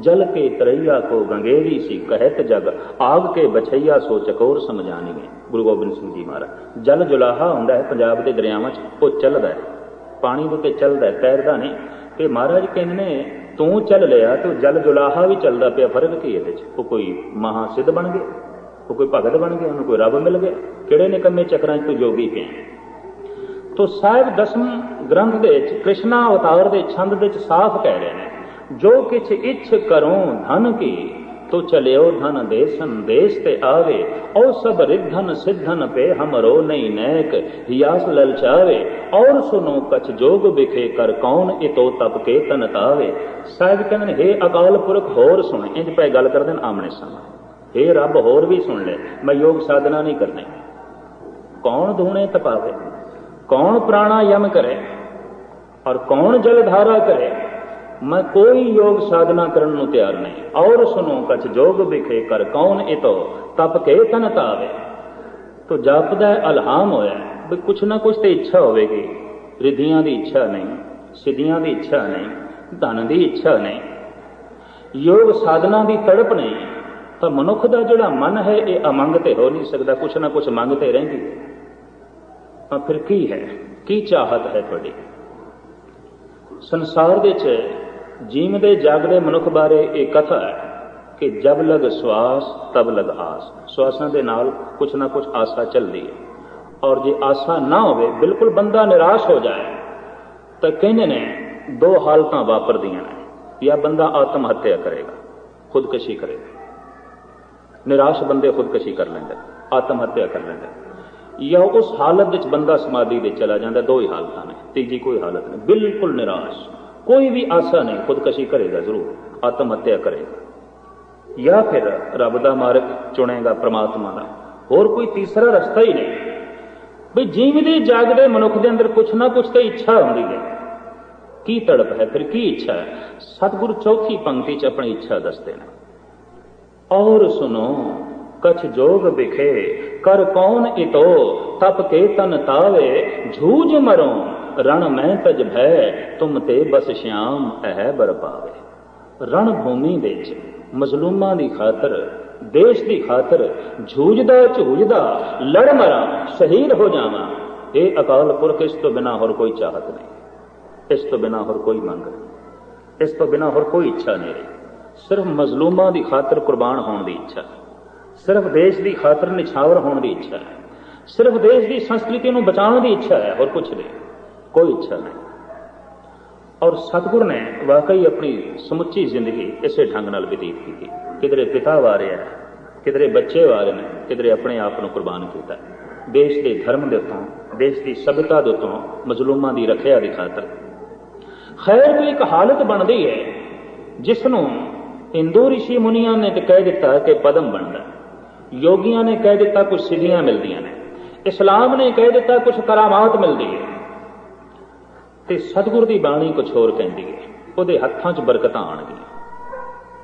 ਜਲ ਕੇ ਤਰਈਆ ਕੋ ਗੰਗੇਰੀ ਸੀ ਕਹਿਤ ਜਗ ਆਗ ਕੇ ਬਛਈਆ ਸੋ ਚਕੋਰ ਸਮਝਾਣੀ ਹੈ ਗੁਰੂ ਗੋਬਿੰਦ ਸਿੰਘ ਜੀ ਮਹਾਰਾਜ, ਜਲ ਜੁਲਾਹਾ ਹੁੰਦਾ ਹੈ ਪੰਜਾਬ ਦੇ ਦਰਿਆਵਾਂ 'ਚ, ਉਹ ਚੱਲਦਾ ਹੈ। ਪਾਣੀ ਦੇ ਤੇ ਚੱਲਦਾ ਹੈ, ਤੈਰਦਾ ਨਹੀਂ। ਤੇ ਮਹਾਰਾਜ ਕਹਿੰਦੇ ਨੇ, ਤੂੰ ਚੱਲ ਲਿਆ, ਤੂੰ ਜਲ ਜੁਲਾਹਾ ਵੀ ਚੱਲਦਾ ਪਿਆ, ਫ਼ਰਕ ਕੀ ਇਹਦੇ 'ਚ? ਉਹ ਕੋਈ ਮਹਾ ਸਿੱਧ ਬਣ ਗਏ ਉਹ ਕੋਈ ਭਗਤ ਬਣ ਗਏ ਉਹਨੂੰ ਕੋਈ ਰੱਬ ਮਿਲ ਗਿਆ। ਕਿਹੜੇ ਨਿਕੰਮੇ ਚੱਕਰਾਂ 'ਚ ਤੂੰ ਜੋਗੀ ਪਿਆ? ਤੋ ਸਾਹਿਬ ਦਸਮ ਗ੍ਰੰਥ ਦੇ ਵਿੱਚ, ਕ੍ਰਿਸ਼ਨਾ ਅਵਤਾਰ ਦੇ ਛੰਦ ਦੇ ਵਿੱਚ ਸਾਫ਼ ਕਹਿ ਰਹੇ ਨੇ, ਜੋ ਕਿਛ ਇੱਛ ਕਰੋ ਧਨ ਕੀ, ਤੋ ਚਲਿਓ ਧਨ ਦੇ ਸੰਦੇਸ਼ ਤੇ ਆਵੇ ਔ ਸਭ ਰਿਧਨ ਸਿਧਨ ਪੇ ਹਮਰੋ ਨਹੀਂ ਨੈਕ ਹਿਆਸ ਲਲਚਾਵੇ ਔਰ ਸੁਨੋ ਕਛ ਜੋਗ ਵਿਖੇ ਕਰ ਕੌਣ ਇਤੋ ਤਪ ਕੇ ਤਨ ਤਾਵੇ। ਸਾਹਿਬ ਕਹਿੰਦੇ ਨੇ, ਹੇ ਅਕਾਲ ਪੁਰਖ, ਹੋਰ ਸੁਣ ਇੰਜ ਪੈ ਗੱਲ ਕਰਦੇ ਨੇ, ਆਮਣੇ ਸਾਹਮਣੇ। ਹੇ ਰੱਬ, ਹੋਰ ਵੀ ਸੁਣ ਲੈ, ਮੈਂ ਯੋਗ ਸਾਧਨਾ ਨਹੀਂ ਕਰਨੀ। ਕੌਣ ਧੂਣੇ ਤਪਾਵੇ? ਕੌਣ ਪ੍ਰਾਣਾਯਮ ਕਰੇ? ਔਰ ਕੌਣ ਜਲਧਾਰਾ ਕਰੇ? ਮੈਂ ਕੋਈ ਯੋਗ ਸਾਧਨਾ ਕਰਨ ਨੂੰ ਤਿਆਰ ਨਹੀਂ। ਔਰ ਸੁਨੋ ਕਛ ਜੋਗ ਵਿਖੇ ਕਰ ਕੌਣ ਇਤੋ? ਤਪ ਕੇ ਤਨ ਤਾਵੇ। ਤੋ ਜਪਦਾ ਅਲਹਾਮ ਹੋਇਆ ਵੀ ਕੁਛ ਨਾ ਕੁਛ ਤੇ ਇੱਛਾ ਹੋਵੇਗੀ। ਰਿਧੀਆਂ ਦੀ ਇੱਛਾ ਨਹੀਂ, ਸਿੱਧੀਆਂ ਦੀ ਇੱਛਾ ਨਹੀਂ, ਧਨ ਦੀ ਇੱਛਾ ਨਹੀਂ। ਯੋਗ ਸਾਧਨਾ ਦੀ ਤੜਪ ਨਹੀਂ। ਤਾਂ ਮਨੁੱਖ ਦਾ ਜਿਹੜਾ ਮਨ ਹੈ, ਇਹ ਅਮੰਗ ਤੇ ਹੋ ਨਹੀਂ ਸਕਦਾ, ਕੁਛ ਨਾ ਕੁਛ ਮੰਗ ਤੇ ਰਹਿੰਦੀ। ਤਾਂ ਫਿਰ ਕੀ ਹੈ? ਕੀ ਚਾਹਤ ਹੈ ਤੁਹਾਡੀ? ਸੰਸਾਰ ਦੇ ਚ ਜੀਵਦੇ, ਜਾਗਦੇ ਮਨੁੱਖ ਬਾਰੇ ਇਹ ਕਥਾ ਹੈ ਕਿ ਜਬ ਲਗ ਸਵਾਸ, ਤਬ ਲਗ ਆਸ। ਸਵਾਸਾਂ ਦੇ ਨਾਲ ਕੁਛ ਨਾ ਕੁਛ ਆਸਾ ਚੱਲਦੀ ਹੈ। ਔਰ ਜੇ ਆਸਾ ਨਾ ਹੋਵੇ, ਬਿਲਕੁਲ ਬੰਦਾ ਨਿਰਾਸ਼ ਹੋ ਜਾਏ, ਤਾਂ ਕਹਿੰਦੇ ਨੇ ਦੋ ਹਾਲਤਾਂ ਵਾਪਰਦੀਆਂ ਨੇ। ਜਾਂ ਬੰਦਾ ਆਤਮ ਹੱਤਿਆ ਕਰੇਗਾ, ਖੁਦਕਸ਼ੀ ਕਰੇਗਾ। ਨਿਰਾਸ਼ ਬੰਦੇ ਖੁਦਕਸ਼ੀ ਕਰ ਲੈਂਦੇ ਆਤਮ ਹੱਤਿਆ ਕਰ ਲੈਂਦੇ ਜਾਂ ਉਸ ਹਾਲਤ ਵਿੱਚ ਬੰਦਾ ਸਮਾਧੀ ਦੇ ਚਲਾ ਜਾਂਦਾ, ਦੋ ਹੀ ਹਾਲਤਾਂ ਨੇ, ਤੀਜੀ ਕੋਈ ਹਾਲਤ ਨਹੀਂ, ਬਿਲਕੁਲ ਨਿਰਾਸ਼। ਕੋਈ ਵੀ ਆਸਾ ਨਹੀਂ, ਖੁਦਕਸ਼ੀ ਕਰੇਗਾ ਜ਼ਰੂਰ, ਆਤਮ ਹੱਤਿਆ ਕਰੇਗਾ। ਜਾਂ ਫਿਰ ਰੱਬ ਦਾ ਮਾਰਗ ਚੁਣੇਗਾ ਪ੍ਰਮਾਤਮਾ ਦਾ, ਹੋਰ ਕੋਈ ਤੀਸਰਾ ਰਸਤਾ ਹੀ ਨਹੀਂ। ਵੀ ਜੀਵਦੇ, ਜਾਗਦੇ ਮਨੁੱਖ ਦੇ ਅੰਦਰ ਕੁਛ ਨਾ ਕੁਛ ਤਾਂ ਇੱਛਾ ਹੁੰਦੀ ਹੈ। ਕੀ ਤੜਪ ਹੈ ਫਿਰ, ਕੀ ਇੱਛਾ ਹੈ? ਸਤਿਗੁਰ ਚੌਥੀ ਪੰਕਤੀ 'ਚ ਆਪਣੀ ਇੱਛਾ ਦੱਸਦੇ ਨੇ। ਔਰ ਸੁਨੋ ਕਛ ਜੋਗ ਵਿਖੇ ਕਰ ਕੌਣ ਇਤੋ? ਤਪ ਕੇ ਤਨ ਤਾਵੇ ਝੂਝ ਮਰੋ ਰਣ ਮੈਂ ਤਜ ਭੈ, ਤੁਮ ਤੇ ਬਸ ਸ਼ਿਆਮ ਅਹਿ ਬਰਪਾਵੇ ਰਣ ਭੂਮੀ ਵਿੱਚ ਮਜ਼ਲੂਮਾਂ ਦੀ ਖਾਤਰ, ਦੇਸ਼ ਦੀ ਖਾਤਰ ਝੂਝਦਾ ਝੂਝਦਾ ਲੜ ਮਰਾਂ, ਸ਼ਹੀਦ ਹੋ ਜਾਵਾਂ। ਇਹ ਅਕਾਲ ਪੁਰਖ ਇਸ ਤੋਂ ਬਿਨਾ ਹੋਰ ਕੋਈ ਚਾਹਤ ਨਹੀਂ। ਇਸ ਤੋਂ ਬਿਨਾ ਹੋਰ ਕੋਈ ਮੰਗ ਨਹੀਂ। ਇਸ ਤੋਂ ਬਿਨਾ ਹੋਰ ਕੋਈ ਇੱਛਾ ਨਹੀਂ ਰਹੀ। ਸਿਰਫ ਮਜ਼ਲੂਮਾਂ ਦੀ ਖਾਤਰ ਕੁਰਬਾਨ ਹੋਣ ਦੀ ਇੱਛਾ। ਸਿਰਫ ਦੇਸ਼ ਦੀ ਖਾਤਰ ਨਿਛਾਵਰ ਹੋਣ ਦੀ ਇੱਛਾ ਹੈ। ਸਿਰਫ ਦੇਸ਼ ਦੀ ਸੰਸਕ੍ਰਿਤੀ ਨੂੰ ਬਚਾਉਣ ਦੀ ਇੱਛਾ ਹੈ, ਹੋਰ ਕੁਝ ਨਹੀਂ। ਕੋਈ ਇੱਛਾ ਨਹੀਂ। ਔਰ ਸਤਿਗੁਰ ਨੇ ਵਾਕਈ ਆਪਣੀ ਸਮੁੱਚੀ ਜ਼ਿੰਦਗੀ ਇਸੇ ਢੰਗ ਨਾਲ ਬਤੀਤ ਕੀਤੀ। ਕਿਧਰੇ ਪਿਤਾ ਵਾਰਿਆ ਕਿਧਰੇ ਬੱਚੇ ਵਾਰੇ ਨੇ, ਕਿਧਰੇ ਆਪਣੇ ਆਪ ਨੂੰ ਕੁਰਬਾਨ ਕੀਤਾ ਦੇਸ਼ ਦੇ ਧਰਮ ਦੇ ਉੱਤੋਂ, ਦੇਸ਼ ਦੀ ਸਭਿਤਾ ਦੇ ਉੱਤੋਂ ਮਜ਼ਲੂਮਾਂ ਦੀ ਰੱਖਿਆ ਦੀ ਖਾਤਰ। ਖੈਰ ਤੋਂ ਇੱਕ ਹਾਲਤ ਬਣਦੀ ਹੈ ਜਿਸ ਨੂੰ ਹਿੰਦੂ ਰਿਸ਼ੀ ਮੁਨੀਆਂ ਨੇ ਤੇ ਕਹਿ ਦਿੱਤਾ ਕਿ ਪਦਮ ਬਣਦਾ ਯੋਗੀਆਂ ਨੇ ਕਹਿ ਦਿੱਤਾ ਕੁਝ ਸਿੱਧੀਆਂ ਮਿਲਦੀਆਂ ਨੇ। ਇਸਲਾਮ ਨੇ ਕਹਿ ਦਿੱਤਾ ਕੁਝ ਕਰਾਮਾਤ ਮਿਲਦੀ ਹੈ। ਤੇ ਸਤਿਗੁਰ ਦੀ ਬਾਣੀ ਕੁਝ ਹੋਰ ਕਹਿੰਦੀ ਹੈ। ਉਹਦੇ ਹੱਥਾਂ 'ਚ ਬਰਕਤਾਂ ਆਣਗੀਆਂ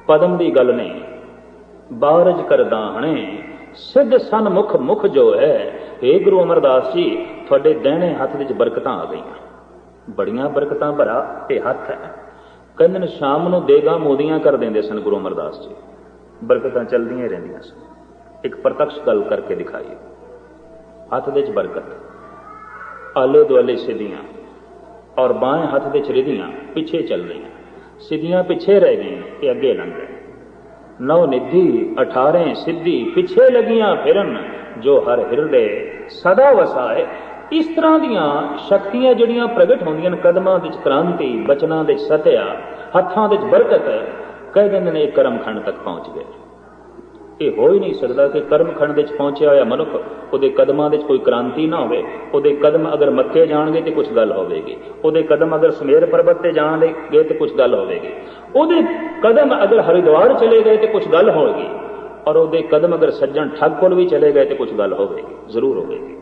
ਪਦਮ ਦੀ ਗੱਲ ਨਹੀਂ ਬਾਰਜ ਕਰਦਾ ਹਣੇ, ਸਿੱਧ ਸਨ ਮੁਖ ਮੁਖ ਜੋ ਹੈ ਏ ਗੁਰੂ ਅਮਰਦਾਸ ਜੀ, ਤੁਹਾਡੇ ਦਹਿਣੇ ਹੱਥ ਵਿੱਚ ਬਰਕਤਾਂ ਆ ਗਈਆਂ। ਬੜੀਆਂ ਬਰਕਤਾਂ ਭਰਾ ਤੇ ਹੱਥ ਹੈ। ਕਹਿੰਦੇ ਨੇ ਸ਼ਾਮ ਨੂੰ ਦੇਗਾ ਮੋਦੀਆਂ ਕਰ ਦਿੰਦੇ ਸਨ ਗੁਰੂ ਅਮਰਦਾਸ ਜੀ। ਬਰਕਤਾਂ ਚੱਲਦੀਆਂ ਰਹਿੰਦੀਆਂ ਸਨ। ਇੱਕ ਪ੍ਰਤੱਖ ਗੱਲ ਕਰਕੇ ਦਿਖਾਈ ਹੱਥ ਦੇ ਚ ਬਰਕਤ। ਆਲੇ ਦੁਆਲੇ ਸਿੱਧੀਆਂ ਔਰ ਬਾਹਾਂ ਹੱਥ ਦੇ ਚ ਰਿਧੀਆਂ ਪਿੱਛੇ ਚੱਲ ਰਹੀਆਂ। ਸਿੱਧੀਆਂ ਪਿੱਛੇ ਰਹਿ ਗਈਆਂ ਤੇ ਅੱਗੇ ਲੰਘ ਗਏ। ਨੌ ਨਿਧੀ 18 ਸਿੱਧੀ ਪਿੱਛੇ ਲੱਗੀਆਂ ਫਿਰਨ, ਜੋ ਹਰ ਹਿਰਦੇ ਸਦਾ ਵਸਾਏ। ਇਸ ਤਰ੍ਹਾਂ ਦੀਆਂ ਸ਼ਕਤੀਆਂ ਜਿਹੜੀਆਂ ਪ੍ਰਗਟ ਹੁੰਦੀਆਂ ਨੇ, ਕਦਮਾਂ ਵਿੱਚ ਕ੍ਰਾਂਤੀ, ਬਚਨਾਂ ਵਿੱਚ ਸਤਿਆ, ਹੱਥਾਂ ਵਿੱਚ ਬਰਕਤ, ਕਹਿ ਦਿੰਦੇ ਨੇ ਇਹ ਕਰਮਖੰਡ ਤੱਕ ਪਹੁੰਚ ਗਏ। ਇਹ ਹੋ ਹੀ ਨਹੀਂ ਸਕਦਾ ਕਿ ਕਰਮਖੰਡ ਵਿੱਚ ਪਹੁੰਚਿਆ ਹੋਇਆ ਮਨੁੱਖ ਉਹਦੇ ਕਦਮਾਂ ਵਿੱਚ ਕੋਈ ਕ੍ਰਾਂਤੀ ਨਾ ਹੋਵੇ। ਉਹਦੇ ਕਦਮ ਅਗਰ ਮੱਕੇ ਜਾਣਗੇ ਤੇ ਕੁਝ ਗੱਲ ਹੋਵੇਗੀ। ਉਹਦੇ ਕਦਮ ਅਗਰ ਸਮੇਰ ਪਰਬਤ ਤੇ ਜਾਣਗੇ ਤੇ ਕੁਝ ਗੱਲ ਹੋਵੇਗੀ। ਉਹਦੇ ਕਦਮ ਅਗਰ ਹਰਿਦੁਆਰ ਚਲੇ ਗਏ ਤੇ ਕੁਝ ਗੱਲ ਹੋਵੇਗੀ। ਔਰ ਉਹਦੇ ਕਦਮ ਅਗਰ ਸੱਜਣ ਠੱਗ ਕੋਲ ਵੀ ਚਲੇ ਗਏ ਤੇ ਕੁਝ ਗੱਲ ਹੋਵੇਗੀ। ਜ਼ਰੂਰ ਹੋਵੇਗੀ।